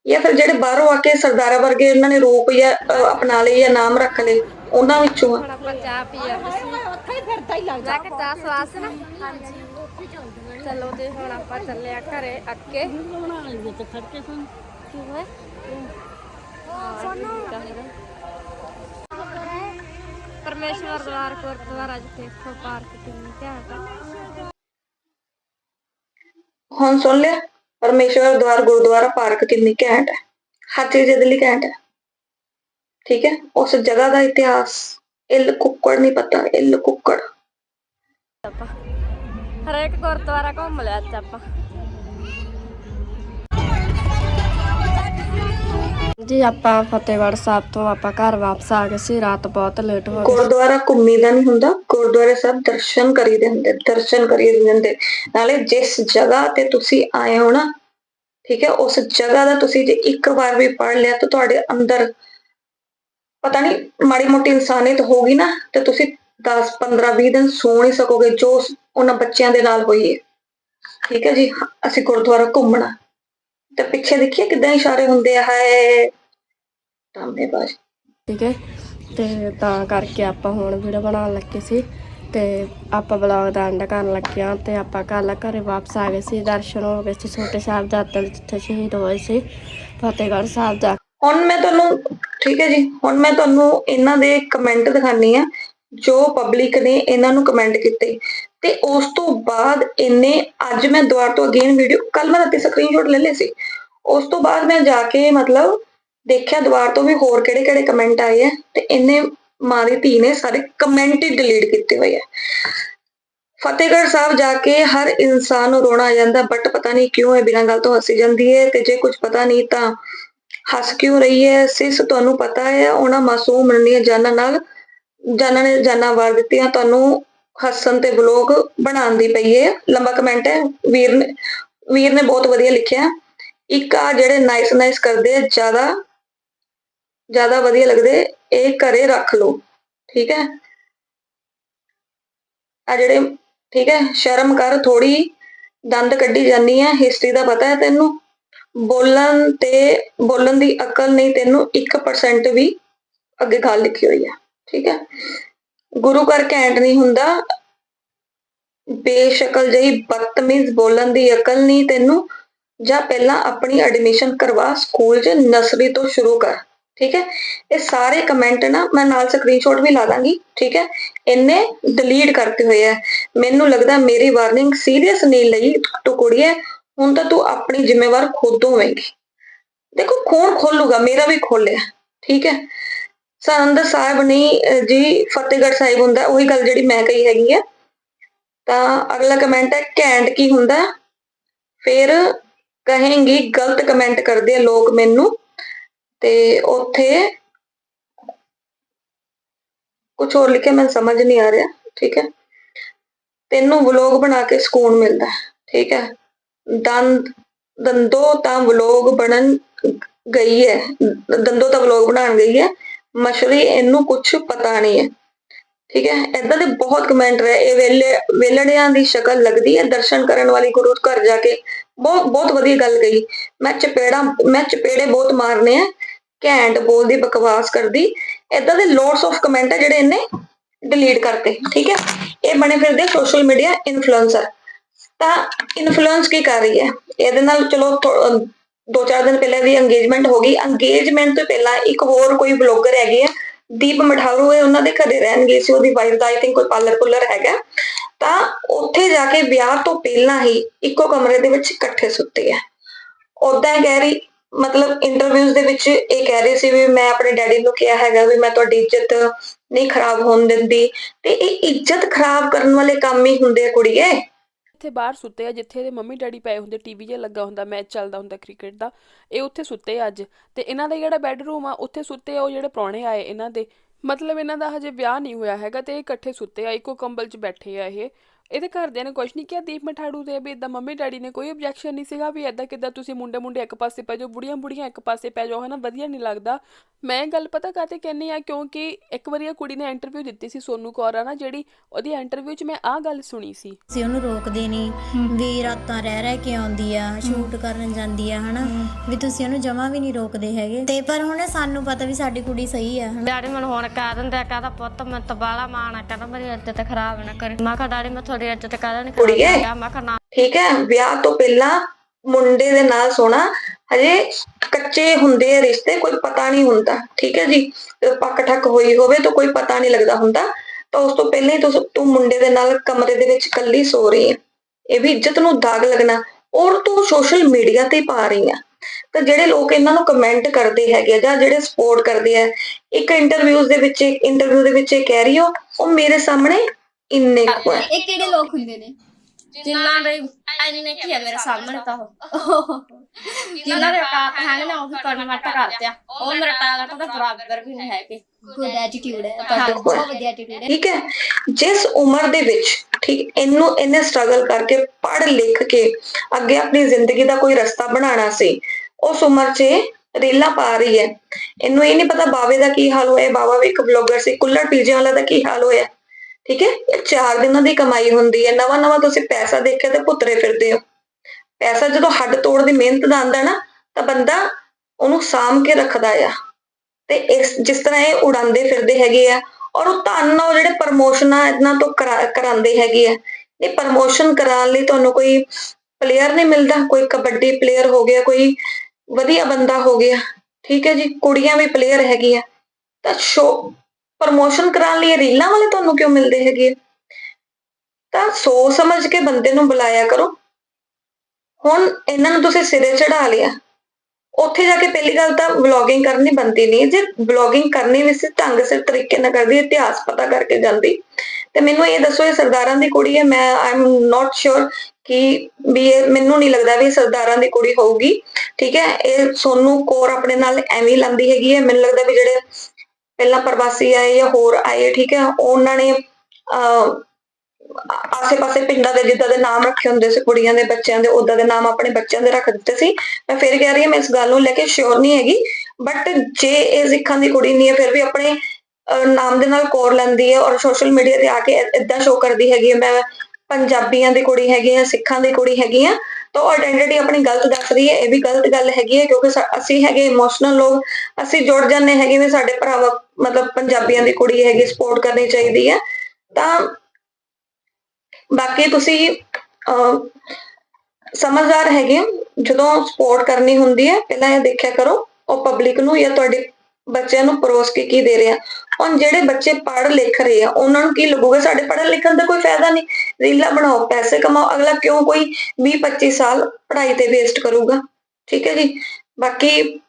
ਜਾਂ ਫਿਰ ਜਿਹੜੇ ਬਾਹਰੋਂ ਆ ਕੇ ਸਰਦਾਰਾਂ ਵਰਗੇ ਇਹਨਾਂ ਨੇ ਰੂਪ ਜਾਂ ਅਪਣਾ ਲਏ ਜਾਂ ਨਾਮ ਰੱਖ ਲਏ ਉਹਨਾਂ ਵਿੱਚੋਂ ਆ। ਹੁਣ ਆਪਾਂ ਚਾਹ ਪੀ ਜਾਂਦੇ ਸੀ। ਉੱਥੇ ਹੀ ਫਿਰਦਾ ਹੀ ਲੱਗਦਾ। ਜਾ ਕੇ ਚਾਹ ਸਵਾਸ ਨਾ। ਹਾਂਜੀ। ਚਲੋ ਤੇ ਹੁਣ ਆਪਾਂ ਚੱਲੇ ਆ ਘਰੇ ਅੱਗੇ ਬਣਾ ਲਈ ਤੇ ਖੜ ਕੇ ਸੁਣ ਕੀ ਹੋਇਆ ਸੋਨੂ ਪਰਮੇਸ਼ਵਰ ਦਵਾਰ ਗੁਰਦੁਆਰਾ ਜਿੱਥੇ ਦੇਖੋ ਪਾਰਕ ਕਿੰਨੀ ਘੈਂਟ ਆ ਹੁਣ ਸੁਣ ਲਿਆ? ਪਰਮੇਸ਼ਵਰ ਦਵਾਰ ਗੁਰਦੁਆਰਾ ਪਾਰਕ ਕਿੰਨੀ ਘੈਂਟ ਹੈ। ਹਰ ਚੀਜ਼ ਇਹਦੇ ਲਈ ਘੈਂਟ ਹੈ। ਠੀਕ ਹੈ? ਉਸ ਜਗ੍ਹਾ ਦਾ ਇਤਿਹਾਸ ਇਲ ਕੁੱਕੜ ਨਹੀਂ ਪਤਾ ਇਲ ਕੁੱਕੜ। ਆਪਾਂ ਹਰੇਕ ਗੁਰਦੁਆਰਾ ਘੁੰਮ ਲਿਆ ਅੱਜ ਆਪਾਂ। ਜੀ, ਆਪਾਂ ਫਤਿਹਗੜ੍ਹ ਸਾਹਿਬ ਤੋਂ ਆਪਾਂ ਘਰ ਵਾਪਸ ਆ ਗਏ ਸੀ, ਰਾਤ ਬਹੁਤ ਲੇਟ ਹੋ ਗਈ। ਗੁਰਦੁਆਰਾ ਘੁੰਮੀ ਦਾ ਨਹੀਂ ਹੁੰਦਾ, ਗੁਰਦੁਆਰੇ ਸਾਹਿਬ ਦਰਸ਼ਨ ਕਰੀਦੇ ਹੁੰਦੇ, ਦਰਸ਼ਨ ਕਰੀਦੇ ਹੁੰਦੇ। ਨਾਲੇ ਜਿਸ ਜਗ੍ਹਾ ਤੇ ਤੁਸੀਂ ਆਏ ਹੋ ਨਾ, ਠੀਕ ਹੈ, ਉਸ ਜਗ੍ਹਾ ਦਾ ਤੁਸੀਂ ਜੇ ਇੱਕ ਵਾਰ ਵੀ ਪੜ ਲਿਆ ਤਾਂ ਤੁਹਾਡੇ ਅੰਦਰ ਪਤਾ ਨਹੀਂ, ਮਾੜੀ ਮੋਟੀ ਇਨਸਾਨੀਅਤ ਹੋਗੀ ਨਾ, ਤੇ ਤੁਸੀਂ 10 15 20 ਦਿਨ ਸੋ ਨਹੀਂ ਸਕੋਗੇ, ਜੋ ਉਹਨਾਂ ਬੱਚਿਆਂ ਦੇ ਨਾਲ ਹੋਈ ਹੈ। ਠੀਕ ਹੈ ਜੀ, ਅਸੀਂ ਗੁਰਦੁਆਰਾ ਘੁੰਮਣਾ। ਤੇ ਪਿੱਛੇ ਦੇਖੀਏ ਕਿਦਾਂ ਇਸ਼ਾਰੇ ਹੁੰਦੇ ਆ ਹਾਏ। ਟਾਮੇ ਬਾਜ ਠੀਕ ਹੈ ਤੇ ਤਾਂ ਕਰਕੇ ਆਪਾਂ ਹੁਣ ਵੀਡੀਓ ਬਣਾਉਣ ਲੱਗੇ ਸੀ ਤੇ ਆਪਾਂ ਬਲੌਗ ਦਾ ਐਂਡ ਕਰਨ ਲੱਗੇ ਹਾਂ ਤੇ ਆਪਾਂ ਕੱਲ ਘਰੇ ਵਾਪਸ ਆ ਗਏ ਸੀ ਦਰਸ਼ਨ ਹੋ ਗਏ ਸੀ ਛੋਟੇ ਸਾਹਿਬਜ਼ਾਦੇ ਦੇ ਜਿੱਥੇ ਸ਼ਹੀਦ ਹੋਏ ਸੀ ਫਤਿਹਗੜ੍ਹ ਸਾਹਿਬ ਜਾ ਹੁਣ ਮੈਂ ਤੁਹਾਨੂੰ ਠੀਕ ਹੈ ਜੀ ਹੁਣ ਮੈਂ ਤੁਹਾਨੂੰ ਇਹਨਾਂ ਦੇ ਕਮੈਂਟ ਦਿਖਾਨੀ ਆ ਜੋ ਪਬਲਿਕ ਨੇ ਇਹਨਾਂ ਨੂੰ ਕਮੈਂਟ ਕੀਤੇ। ਤੇ ਉਸ ਤੋਂ ਬਾਅਦ ਇਹਨੇ ਅੱਜ ਮੈਂ ਦੁਬਾਰਾ ਤੋਂ ਅਗੇਨ ਵੀਡੀਓ ਕੱਲ ਮੈਂ ਰਾਤੀ ਸਕਰੀਨਸ਼ਾਟ ਲੈ ਲਏ ਸੀ। ਉਸ ਤੋਂ ਬਾਅਦ ਮੈਂ ਜਾ ਕੇ ਮਤਲਬ ਦੇਖਿਆ ਦੁਬਾਰਾ ਤੋਂ ਵੀ ਹੋਰ ਕਿਹੜੇ ਕਿਹੜੇ ਕਮੈਂਟ ਆਏ ਆ ਤੇ ਇਹਨੇ ਮਾਂ ਦੀ ਧੀ ਨੇ ਸਾਰੇ ਕਮੈਂਟ ਹੀ ਡਿਲੀਟ ਕੀਤੇ ਹੋਏ ਆ। ਫਤਿਹਗੜ੍ਹ ਸਾਹਿਬ ਜਾ ਕੇ ਹਰ ਇਨਸਾਨ ਨੂੰ ਰੋਣਾ ਆ ਜਾਂਦਾ ਬਟ ਪਤਾ ਨਹੀਂ ਕਿਉਂ ਇਹ ਬਿਨਾਂ ਗੱਲ ਤੋਂ ਹੱਸੀ ਜਾਂਦੀ ਹੈ ਤੇ ਜੇ ਕੁਝ ਪਤਾ ਨਹੀਂ ਤਾਂ ਹੱਸ ਕਿਉਂ ਰਹੀ ਹੈ? ਸਿਸ ਤੁਹਾਨੂੰ ਪਤਾ ਹੈ, ਉਹਨਾਂ ਮਾਸੂਮ ਰਣੀਆਂ ਜਾਨਾਂ ਨਾਲ ਜਾਨਾਂ ਨੇ ਜਾਨਾਂ ਵਾਰ ਦਿੱਤੀਆਂ, ਤੁਹਾਨੂੰ ਹੱਸਣ ਤੇ ਬਲੌਗ ਬਣਾਉਣ ਦੀ ਪਈ ਹੈ। ਲੰਬਾ ਕਮੈਂਟ ਹੈ। ਵੀਰ ਨੇ ਵੀਰ ਨੇ ਬਹੁਤ ਵਧੀਆ ਲਿਖਿਆ। ਇੱਕ ਆ ਜਿਹੜੇ ਨਾਈਸ ਨਾਈਸ ਕਰਦੇ ਆ, ਜ਼ਿਆਦਾ ਜ਼ਿਆਦਾ ਵਧੀਆ ਲੱਗਦੇ, ਇਹ ਘਰੇ ਰੱਖ ਲਓ। ਠੀਕ ਹੈ? ਆ ਜਿਹੜੇ ਠੀਕ ਹੈ? ਸ਼ਰਮ ਕਰ ਥੋੜੀ ਦੰਦ ਕੱਢੀ ਜਾਨੀ ਹੈ। ਹਿਸਟਰੀ ਦਾ ਪਤਾ ਹੈ ਤੈਨੂੰ। ਬੋਲਣ ਤੇ ਬੋਲਣ ਦੀ ਅਕਲ ਨਹੀਂ, ਤੈਨੂੰ 1% ਵੀ ਅੱਗੇ ਗੱਲ ਲਿਖੀ ਹੋਈ ਹੈ। ਠੀਕ ਹੈ? ਗੁਰੂ ਘਰ ਘੈਂਟ ਨਹੀਂ ਹੁੰਦਾ। ਬੇਸ਼ਕਲ ਜਈ ਬਦਤਮੀਜ਼ ਬੋਲਣ ਦੀ ਅਕਲ ਨਹੀਂ ਤੈਨੂੰ। ਜਾਂ ਪਹਿਲਾਂ ਆਪਣੀ ਐਡਮਿਸ਼ਨ ਕਰਵਾ ਸਕੂਲ 'ਚ ਨਰਸਰੀ ਤੋਂ ਸ਼ੁਰੂ ਕਰ, ਠੀਕ ਹੈ? ਇਹ ਸਾਰੇ ਕਮੈਂਟ ਨਾ ਮੈਂ ਨਾਲ ਸਕਰੀਨਸ਼ਾਟ ਵੀ ਲਾ ਦਾਂਗੀ, ਠੀਕ ਹੈ? ਇਹਨੇ ਡਿਲੀਟ ਕਰਤੇ ਹੋਏ ਆ। ਮੈਨੂੰ ਲੱਗਦਾ ਮੇਰੀ ਵਾਰਨਿੰਗ ਸੀਰੀਅਸ ਨਹੀਂ ਲਈ ਤੂੰ ਕੁੜੀਏ ਹੁਣ ਤਾਂ ਤੂੰ ਆਪਣੀ ਜ਼ਿੰਮੇਵਾਰ ਖੁਦ ਹੋਵੇਂਗੀ। ਦੇਖੋ ਕੌਣ ਖੋਲੂਗਾ, ਮੇਰਾ ਵੀ ਖੋਲਿਆ, ਠੀਕ ਹੈ? ਸਰੰਦਰ ਸਾਹਿਬ ਨਹੀਂ ਜੀ ਫਤਿਹਗੜ੍ਹ ਸਾਹਿਬ ਹੁੰਦਾ, ਉਹੀ ਗੱਲ ਜਿਹੜੀ ਮੈਂ ਕਹੀ ਹੈਗੀ ਆ। ਤਾਂ ਅਗਲਾ ਕਮੈਂਟ ਹੈ, ਘੈਂਟ ਕੀ ਹੁੰਦਾ? ਫਿਰ ਕਹੇਂਗੀ, ਗਲਤ ਕਮੈਂਟ ਕਰਦੇ ਆ ਲੋਕ ਮੈਨੂੰ। ਤੇ ਉੱਥੇ ਕੁਝ ਹੋਰ ਲਿਖਿਆ, ਮੈਨੂੰ ਸਮਝ ਨਹੀਂ ਆ ਰਿਹਾ। ਠੀਕ ਹੈ? ਤੈਨੂੰ ਵਲੋਗ ਬਣਾ ਕੇ ਸਕੂਨ ਮਿਲਦਾ ਠੀਕ ਹੈ? ਦੰਦ, ਦੰਦੋ ਤਾਂ ਵਲੋਗ ਬਣਨ ਗਈ ਹੈ। ਦੰਦੋ ਤਾਂ ਵਲੋਗ ਬਣਾਉਣ ਗਈ ਹੈ। ਮਛਲੀ ਇਹਨੂੰ ਕੁਝ ਪਤਾ ਨਹੀਂ ਹੈ। ਠੀਕ ਹੈ? ਏਦਾਂ ਦੇ ਬਹੁਤ ਕਮੈਂਟ ਰਹੇ ਇਹ ਵੇਲੇ, ਵੇਲੜਿਆਂ ਦੀ ਸ਼ਕਲ ਲੱਗਦੀ ਹੈ ਦਰਸ਼ਨ ਕਰਨ ਵਾਲੀ ਗੁਰੂ ਘਰ ਜਾ ਕੇ। ਬਹੁਤ ਬਹੁਤ ਵਧੀਆ ਗੱਲ ਕਹੀ। ਮੈਂ ਚਪੇੜਾ, ਮੈਂ ਚਪੇੜੇ ਬਹੁਤ ਮਾਰਨੇ ਆ। ਘੈਂਟ ਬੋਲਦੀ ਬਕਵਾਸ ਕਰਦੀ। ਏਦਾਂ ਦੇ ਲੋਟਸ ਆਫ ਕਮੈਂਟ ਆ ਜਿਹੜੇ ਇਹਨੇ ਡਿਲੀਟ ਕਰਤੇ। ਠੀਕ ਹੈ? ਇਹ ਬਣੇ ਫਿਰਦੇ ਸੋਸ਼ਲ ਮੀਡੀਆ ਇਨਫਲੂਐਂਸਰ ਤਾਂ ਇਨਫਲੂਐਂਸ ਕੀ ਕਰ ਰਹੀ ਹੈ? ਇਹਦੇ ਨਾਲ ਚਲੋ ਦੋ ਚਾਰ ਦਿਨ ਪਹਿਲਾਂ ਦੀ ਅੰਗੇਜਮੈਂਟ ਹੋ ਗਈ। ਅੰਗੇਜਮੈਂਟ ਤੋਂ ਪਹਿਲਾਂ ਇੱਕ ਹੋਰ ਕੋਈ ਬਲੌਗਰ ਹੈਗੇ ਆ, ਦੀਪ ਮਠਾਰੂ ਹੈ ਉਹਨਾਂ ਦੇ ਘਰੇ ਰਹਿਣ ਗਈ ਸੀ ਉਹਦੀ ਵਾਈਫ ਦਾ ਆਈ ਥਿੰਕ ਕੋਈ ਪਾਰਲਰ ਪੁੱਲਰ ਹੈਗਾ। ਤਾਂ ਉੱਥੇ ਜਾ ਕੇ ਵਿਆਹ ਤੋਂ ਪਹਿਲਾਂ ਹੀ ਇੱਕੋ ਕਮਰੇ ਦੇ ਵਿੱਚ ਇਕੱਠੇ ਸੁੱਤੇ ਆ। ਉਦਾਂ ਕਹਿ ਰਹੀ, ਮਤਲਬ ਇੰਟਰਵਿਊਜ਼ ਦੇ ਵਿੱਚ ਇਹ ਕਹਿ ਰਹੀ ਸੀ ਵੀ ਮੈਂ ਆਪਣੇ ਡੈਡੀ ਨੂੰ ਕਿਹਾ ਹੈਗਾ ਵੀ ਮੈਂ ਤੁਹਾਡੀ ਇੱਜ਼ਤ ਨਹੀਂ ਖਰਾਬ ਹੋਣ ਦਿੰਦੀ। ਤੇ ਇਹ ਇੱਜ਼ਤ ਖਰਾਬ ਕਰਨ ਵਾਲੇ ਕੰਮ ਹੀ ਹੁੰਦੇ ਆ ਕੁੜੀਏ। ਇੱਥੇ ਬਾਹਰ ਸੁੱਤੇ ਆ, ਜਿੱਥੇ ਇਹਦੇ ਮੰਮੀ ਡੈਡੀ ਪਏ ਹੁੰਦੇ ਟੀਵੀ 'ਤੇ ਲੱਗਾ ਹੁੰਦਾ, ਮੈਚ ਚੱਲਦਾ ਹੁੰਦਾ ਕ੍ਰਿਕਟ ਦਾ, ਇਹ ਉੱਥੇ ਸੁੱਤੇ ਆ ਅੱਜ। ਤੇ ਇਹਨਾਂ ਦਾ ਜਿਹੜਾ ਬੈੱਡਰੂਮ ਆ, ਉੱਥੇ ਸੁੱਤੇ ਆ ਉਹ ਜਿਹੜੇ ਪ੍ਰਾਹੁਣੇ ਆਏ ਇਹਨਾਂ ਦੇ। ਮਤਲਬ ਇਹਨਾਂ ਦਾ ਹਜੇ ਵਿਆਹ ਨਹੀਂ ਹੋਇਆ ਹੈਗਾ ਤੇ ਇਹ ਇਕੱਠੇ ਸੁੱਤੇ ਆ, ਇੱਕੋ ਕੰਬਲ 'ਚ ਬੈਠੇ ਆ ਇਹ। ਇਹਦੇ ਘਰਦਿਆਂ ਨੇ ਕੁਝ ਨਹੀਂ ਕਿਹਾ ਦੀਪ ਮਠਾੜੂ ਦੇ ਵੀ ਇਦਾਂ ਮੰਮੀ ਡੈਡੀ ਨੇ ਕੋਈ ਆਬਜੈਕਸ਼ਨ ਨਹੀਂ ਸੀਗਾ ਵੀ ਇਦਾਂ ਕਿਦਾਂ ਤੁਸੀਂ ਮੁੰਡੇ ਮੁੰਡੇ ਇੱਕ ਪਾਸੇ ਪੈ ਜਾਓ ਬੁੜੀਆਂ ਬੁੜੀਆਂ ਇੱਕ ਪਾਸੇ ਪੈ ਜਾਓ ਹਨਾ? ਵਧੀਆ ਨਹੀਂ ਲੱਗਦਾ। ਮੈਂ ਗੱਲ ਪਤਾ ਕਾਤੇ ਕਹਿੰਨੀ ਆ ਕਿਉਂਕਿ ਇੱਕ ਵਾਰੀ ਇਹ ਕੁੜੀ ਨੇ ਇੰਟਰਵਿਊ ਦਿੱਤੀ ਸੀ ਸੋਨੂ ਕੌਰ ਆ ਨਾ ਜਿਹੜੀ ਉਹਦੀ ਇੰਟਰਵਿਊ 'ਚ ਮੈਂ ਆਹ ਗੱਲ ਸੁਣੀ ਸੀ। ਅਸੀਂ ਉਹਨੂੰ ਰੋਕਦੇ ਨਹੀਂ ਵੀ ਰਾਤਾਂ ਰਹਿ ਰਹਿ ਕੇ ਆਉਂਦੀ ਆ ਸ਼ੂਟ ਕਰਨ ਜਾਂਦੀ ਆ ਹਨਾ? ਵੀ ਤੁਸੀਂ ਉਹਨੂੰ ਜਮਾ ਵੀ ਨਹੀਂ ਰੋਕਦੇ ਹੈਗੇ। ਤੇ ਪਰ ਹੁਣ ਸਾਨੂੰ ਪਤਾ ਵੀ ਸਾਡੀ ਕੁੜੀ ਸਹੀ ਆ ਹਨਾ? ਡੈਡੀ ਮੈਨੂੰ ਹੁਣ ਕਹਿ ਦਿੰਦਾ ਕਹਿੰਦਾ ਪੁੱਤ ਮੈਂ ਤਾਂ ਬਾਲਾ ਮਾਣ ਕਹਿੰਦਾ ਮੇਰੀ ਇੱਜ਼ਤ ਖਰਾਬ ਨਾ ਕਰੀ। ਮੈਂ ਕਿਹਾ ਡੈਡੀ ਮੈਂ ਤੁਹਾਡੀ ਇੱਜ਼ਤ ਕਾਹਦਾ ਨਹੀਂ ਕੁੜੀਏ। ਮੈਂ ਕਿਹਾ ਨਾ। ਠੀਕ ਹੈ ਵਿਆਹ ਤੋਂ ਪਹਿਲਾਂ ਮੁੰਡੇ ਦੇ ਨਾਲ ਸੋਣਾ ਹਜੇ ਕੱਚੇ ਹੁੰਦੇ ਆ ਰਿਸ਼ਤੇ ਕੋਈ ਪਤਾ ਨਹੀਂ ਹੁੰਦਾ ਠੀਕ ਹੈ ਜੀ? ਪੱਕ ਠੱਕ ਹੋਈ ਹੋਵੇ ਤਾਂ ਕੋਈ ਪਤਾ ਨਹੀਂ ਲੱਗਦਾ ਹੁੰਦਾ ਤਾਂ ਉਸ ਤੋਂ ਪਹਿਲਾਂ ਹੀ ਤੂੰ ਤੂੰ ਮੁੰਡੇ ਦੇ ਨਾਲ ਕਮਰੇ ਦੇ ਵਿੱਚ ਇਕੱਲੀ ਸੋ ਰਹੀ ਹੈ। ਇਹ ਵੀ ਇੱਜ਼ਤ ਨੂੰ ਦਾਗ ਲੱਗਣਾ ਔਰ ਤੂੰ ਸੋਸ਼ਲ ਮੀਡੀਆ ਤੇ ਪਾ ਰਹੀ ਆ ਤਾਂ ਜਿਹੜੇ ਲੋਕ ਇਹਨਾਂ ਨੂੰ ਕਮੈਂਟ ਕਰਦੇ ਹੈਗੇ ਆ ਜਾਂ ਜਿਹੜੇ ਸਪੋਰਟ ਕਰਦੇ ਆ ਇੱਕ ਇੰਟਰਵਿਊਜ਼ ਦੇ ਵਿੱਚ ਇੰਟਰਵਿਊ ਦੇ ਵਿੱਚ ਇਹ ਕਹਿ ਰਹੀ ਹੋ ਉਹ ਮੇਰੇ ਸਾਹਮਣੇ ਇੰਨੇ ਕੁ ਇਹ ਕਿਹੜੇ ਲੋਕ ਹੁੰਦੇ ਨੇ? ਜਿੰਨਾਂ ਦੇ ਐਨੇ ਕੀ ਹੈ ਮੇਰੇ ਸਾਹਮਣੇ ਤਾਂ। ਉਹ ਜਿੰਨਾਂ ਦੇ ਹੈ ਨਾ ਉਹ ਵੀ ਮੱਟ ਕਰਦੇ ਆ। ਉਹ ਮੇਰੇ ਟੈਲੈਂਟ ਦੇ ਬਰਾਬਰ ਵੀ ਨਹੀਂ ਹੈਗੇ। ਗੁੱਡ ਐਟੀਟਿਊਡ ਹੈ ਬਹੁਤ ਵਧੀਆ ਐਟੀਟਿਊਡ ਹੈ। ਠੀਕ ਹੈ। ਜਿਸ ਉਮਰ ਦੇ ਵਿੱਚ ਠੀਕ ਇਹਨੂੰ ਇਹਨੇ ਸਟਰਗਲ ਕਰਕੇ ਪੜ੍ਹ ਲਿਖ ਕੇ ਅੱਗੇ ਆਪਣੀ ਜ਼ਿੰਦਗੀ ਦਾ ਕੋਈ ਰਸਤਾ ਬਣਾਉਣਾ ਸੀ ਉਸ ਉਮਰ 'ਚ ਇਹ ਰੀਲਾਂ ਪਾ ਰਹੀ ਹੈ। ਇਹਨੂੰ ਇਹ ਨਹੀਂ ਪਤਾ ਬਾਵੇ ਦਾ ਕੀ ਹਾਲ ਹੋਇਆ ਬਾਵਾ ਵੀ ਇੱਕ ਬਲੌਗਰ ਸੀ ਕੁੱਲੜ ਪੀਜੇ ਵਾਲਾ ਦਾ ਕੀ ਹਾਲ ਹੋਇਆ। ਠੀਕ ਹੈ? ਇਹ ਚਾਰ ਦਿਨਾਂ ਦੀ ਕਮਾਈ ਹੁੰਦੀ ਹੈ। ਨਵਾਂ ਨਵਾਂ ਤੁਸੀਂ ਪੈਸਾ ਦੇਖਿਆ ਤੇ ਪੁੱਤਰੇ ਫਿਰਦੇ ਹੋ। ਪੈਸਾ ਜਦੋਂ ਹੱਡ ਤੋੜ ਦੀ ਮਿਹਨਤ ਦਾ ਆਂਦਾ ਨਾ, ਤਾਂ ਬੰਦਾ ਉਹਨੂੰ ਸਾਂਭ ਕੇ ਰੱਖਦਾ ਆ। ਤੇ ਇਸ, ਜਿਸ ਤਰ੍ਹਾਂ ਇਹ ਉਡਾਉਂਦੇ ਫਿਰਦੇ ਹੈਗੇ ਆ, ਔਰ ਉਹ ਧੰਨ ਉਹ ਜਿਹੜੇ ਪ੍ਰਮੋਸ਼ਨਾਂ ਇਹਨਾਂ ਤੋਂ ਕਰਾਉਂਦੇ ਹੈਗੇ ਆ। ਇਹ ਪ੍ਰਮੋਸ਼ਨ ਕਰਾਉਣ ਲਈ ਤੁਹਾਨੂੰ ਕੋਈ ਪਲੇਅਰ ਨਹੀਂ ਮਿਲਦਾ। ਕੋਈ ਕਬੱਡੀ ਪਲੇਅਰ ਹੋ ਗਿਆ, ਕੋਈ ਵਧੀਆ ਬੰਦਾ ਹੋ ਗਿਆ। ਠੀਕ ਹੈ ਜੀ? ਕੁੜੀਆਂ ਵੀ ਪਲੇਅਰ ਹੈਗੀਆਂ। ਤਾਂ ਸ਼ੋ ਪ੍ਰਮੋਸ਼ਨ ਕਰਾਉਣ ਲਈ ਰੀਲਾਂ ਵਾਲੇ ਤੁਹਾਨੂੰ ਕਿਉਂ ਮਿਲਦੇ ਹੈਗੇ ਤਾਂ ਸੋਚ ਸਮਝ ਕੇ ਬੰਦੇ ਨੂੰ ਬੁਲਾਇਆ ਕਰੋ। ਹੁਣ ਇਹਨਾਂ ਨੂੰ ਤੁਸੀਂ ਸਿਰੇ ਚੜਾ ਲਿਆ। ਉੱਥੇ ਜਾ ਕੇ ਪਹਿਲੀ ਗੱਲ ਤਾਂ ਵਲੌਗਿੰਗ ਕਰਨੀ ਬੰਦੀ ਨਹੀਂ ਜੇ ਵਲੌਗਿੰਗ ਕਰਨੀ ਵੀ ਸੀ, ਢੰਗ ਸਿਰ ਤਰੀਕੇ ਨਾਲ ਕਰਦੀ, ਇਤਿਹਾਸ ਪਤਾ ਕਰਕੇ ਜਾਂਦੀ। ਤੇ ਮੈਨੂੰ ਇਹ ਦੱਸੋ, ਇਹ ਸਰਦਾਰਾਂ ਦੀ ਕੁੜੀ ਹੈ। ਮੈਂ ਆਈ ਐਮ ਨਾਟ ਸ਼ੋਰ ਕਿ ਵੀ ਇਹ, ਮੈਨੂੰ ਨਹੀਂ ਲੱਗਦਾ ਵੀ ਸਰਦਾਰਾਂ ਦੀ ਕੁੜੀ ਹੋਊਗੀ। ਠੀਕ ਹੈ? ਇਹ ਸੋਨੂ ਕੋਰ ਆਪਣੇ ਨਾਲ ਐਵੇਂ ਹੀ ਹੈਗੀ ਹੈ। ਮੈਨੂੰ ਲੱਗਦਾ ਵੀ ਜਿਹੜੇ ਪਹਿਲਾਂ ਪ੍ਰਵਾਸੀ ਆਏ ਜਾਂ ਹੋਰ ਆਏ ਠੀਕ ਹੈ? ਉਹਨਾਂ ਨੇ ਆਸੇ-ਪਾਸੇ ਪਿੰਡਾਂ ਦੇ ਜਿੱਦਾਂ ਦੇ ਨਾਮ ਰੱਖੇ ਹੁੰਦੇ ਸੀ ਕੁੜੀਆਂ ਦੇ ਬੱਚਿਆਂ ਦੇ ਉਦਾਂ ਦੇ ਨਾਮ ਆਪਣੇ ਬੱਚਿਆਂ ਦੇ ਰੱਖ ਦਿੱਤੇ ਸੀ। ਮੈਂ ਫਿਰ ਕਹਿ ਰਹੀ ਹਾਂ ਮੈਂ ਇਸ ਗੱਲ ਨੂੰ ਲੈ ਕੇ ਸ਼ੋਰ ਨਹੀਂ ਹੈਗੀ ਬਟ ਜੇ ਇਹ ਸਿੱਖਾਂ ਦੀ ਕੁੜੀ ਨਹੀਂ ਹੈ ਫਿਰ ਵੀ ਆਪਣੇ ਅਹ, ਨਾਮ ਦੇ ਨਾਲ ਕੋਰ ਲੈਂਦੀ ਹੈ ਔਰ ਸੋਸ਼ਲ ਮੀਡੀਆ ਤੇ ਆ ਕੇ ਇਦਾਂ ਸ਼ੋਅ ਕਰਦੀ ਹੈਗੀ ਹੈ ਮੈਂ ਪੰਜਾਬੀਆਂ ਦੀ ਕੁੜੀ ਹੈਗੀ ਆ ਸਿੱਖਾਂ ਦੀ ਕੁੜੀ ਹੈਗੀ ਆ ਤਾਂ ਆਇਡੈਂਟੀਟੀ ਆਪਣੀ ਗਲਤ ਦੱਸ ਰਹੀ ਹੈ ਇਹ ਵੀ ਗਲਤ ਗੱਲ ਹੈਗੀ ਹੈ ਕਿਉਂਕਿ ਅਸੀਂ ਹੈਗੇ ਇਮੋਸ਼ਨਲ ਲੋਕ ਅਸੀਂ ਜੁੜ ਜਾਂਦੇ ਹੈਗੇ ਵੀ ਸਾਡੇ ਭਰਾਵਾ ਮਤਲਬ ਪੰਜਾਬੀਆਂ ਦੀ ਕੁੜੀ ਹੈਗੀ ਸਪੋਰਟ ਕਰਨੀ ਚਾਹੀਦੀ ਹੈ। ਤਾਂ ਬਾਕੀ ਤੁਸੀਂ ਅਹ, ਸਮਝਦਾਰ ਹੈਗੇ ਹੋ ਜਦੋਂ ਸਪੋਰਟ ਕਰਨੀ ਹੁੰਦੀ ਹੈ ਪਹਿਲਾਂ ਇਹ ਦੇਖਿਆ ਕਰੋ ਉਹ ਪਬਲਿਕ ਨੂੰ ਜਾਂ ਤੁਹਾਡੇ ਬੱਚਿਆਂ ਨੂੰ ਪਰੋਸ ਕੇ ਕੀ ਦੇ ਰਿਹਾ ਹੁਣ ਜਿਹੜੇ ਬੱਚੇ ਪੜ੍ਹ ਲਿਖ ਰਹੇ ਆ, ਉਹਨਾਂ ਨੂੰ ਕੀ ਲੱਗੂਗਾ? ਸਾਡੇ ਪੜ੍ਹਨ ਲਿਖਣ ਦਾ ਕੋਈ ਫਾਇਦਾ ਨਹੀਂ। ਰੀਲਾਂ ਬਣਾਓ, ਪੈਸੇ ਕਮਾਓ, ਅਗਲਾ ਕਿਉਂ ਕੋਈ 20 25 ਸਾਲ ਪੜ੍ਹਾਈ ਤੇ ਵੇਸਟ ਕਰੂਗਾ? ਠੀਕ ਹੈ ਜੀ? ਬਾਕੀ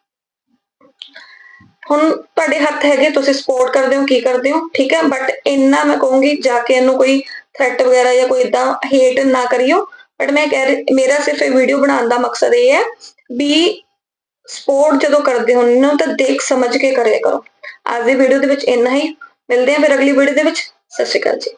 ਹੁਣ ਤੁਹਾਡੇ ਹੱਥ ਹੈਗੇ, ਤੁਸੀਂ ਸਪੋਰਟ ਕਰਦੇ ਹੋ, ਕੀ ਕਰਦੇ ਹੋ? ਠੀਕ ਹੈ? ਬਟ ਇੰਨਾ ਮੈਂ ਕਹੂੰਗੀ, ਜਾ ਕੇ ਇਹਨੂੰ ਕੋਈ ਥ੍ਰੈਟ ਵਗੈਰਾ ਜਾਂ ਕੋਈ ਇਦਾਂ ਹੇਟ ਨਾ ਕਰਿਓ। ਬਟ ਮੈਂ ਕਹਿ ਰਹੀ ਮੇਰਾ ਸਿਰਫ ਇਹ ਵੀਡੀਓ ਬਣਾਉਣ ਦਾ ਮਕਸਦ ਇਹ ਹੈ ਵੀ ਸਪੋਰਟ ਜਦੋਂ ਕਰਦੇ ਹੋ ਨਾ ਤਾਂ ਦੇਖ ਸਮਝ ਕੇ ਕਰਿਆ ਕਰੋ। ਅੱਜ ਦੀ ਵੀਡੀਓ ਦੇ ਵਿੱਚ ਇੰਨਾ ਹੀ। ਮਿਲਦੇ ਹਾਂ ਫਿਰ ਅਗਲੀ ਵੀਡੀਓ ਦੇ ਵਿੱਚ। ਸਤਿ ਸ਼੍ਰੀ ਅਕਾਲ ਜੀ।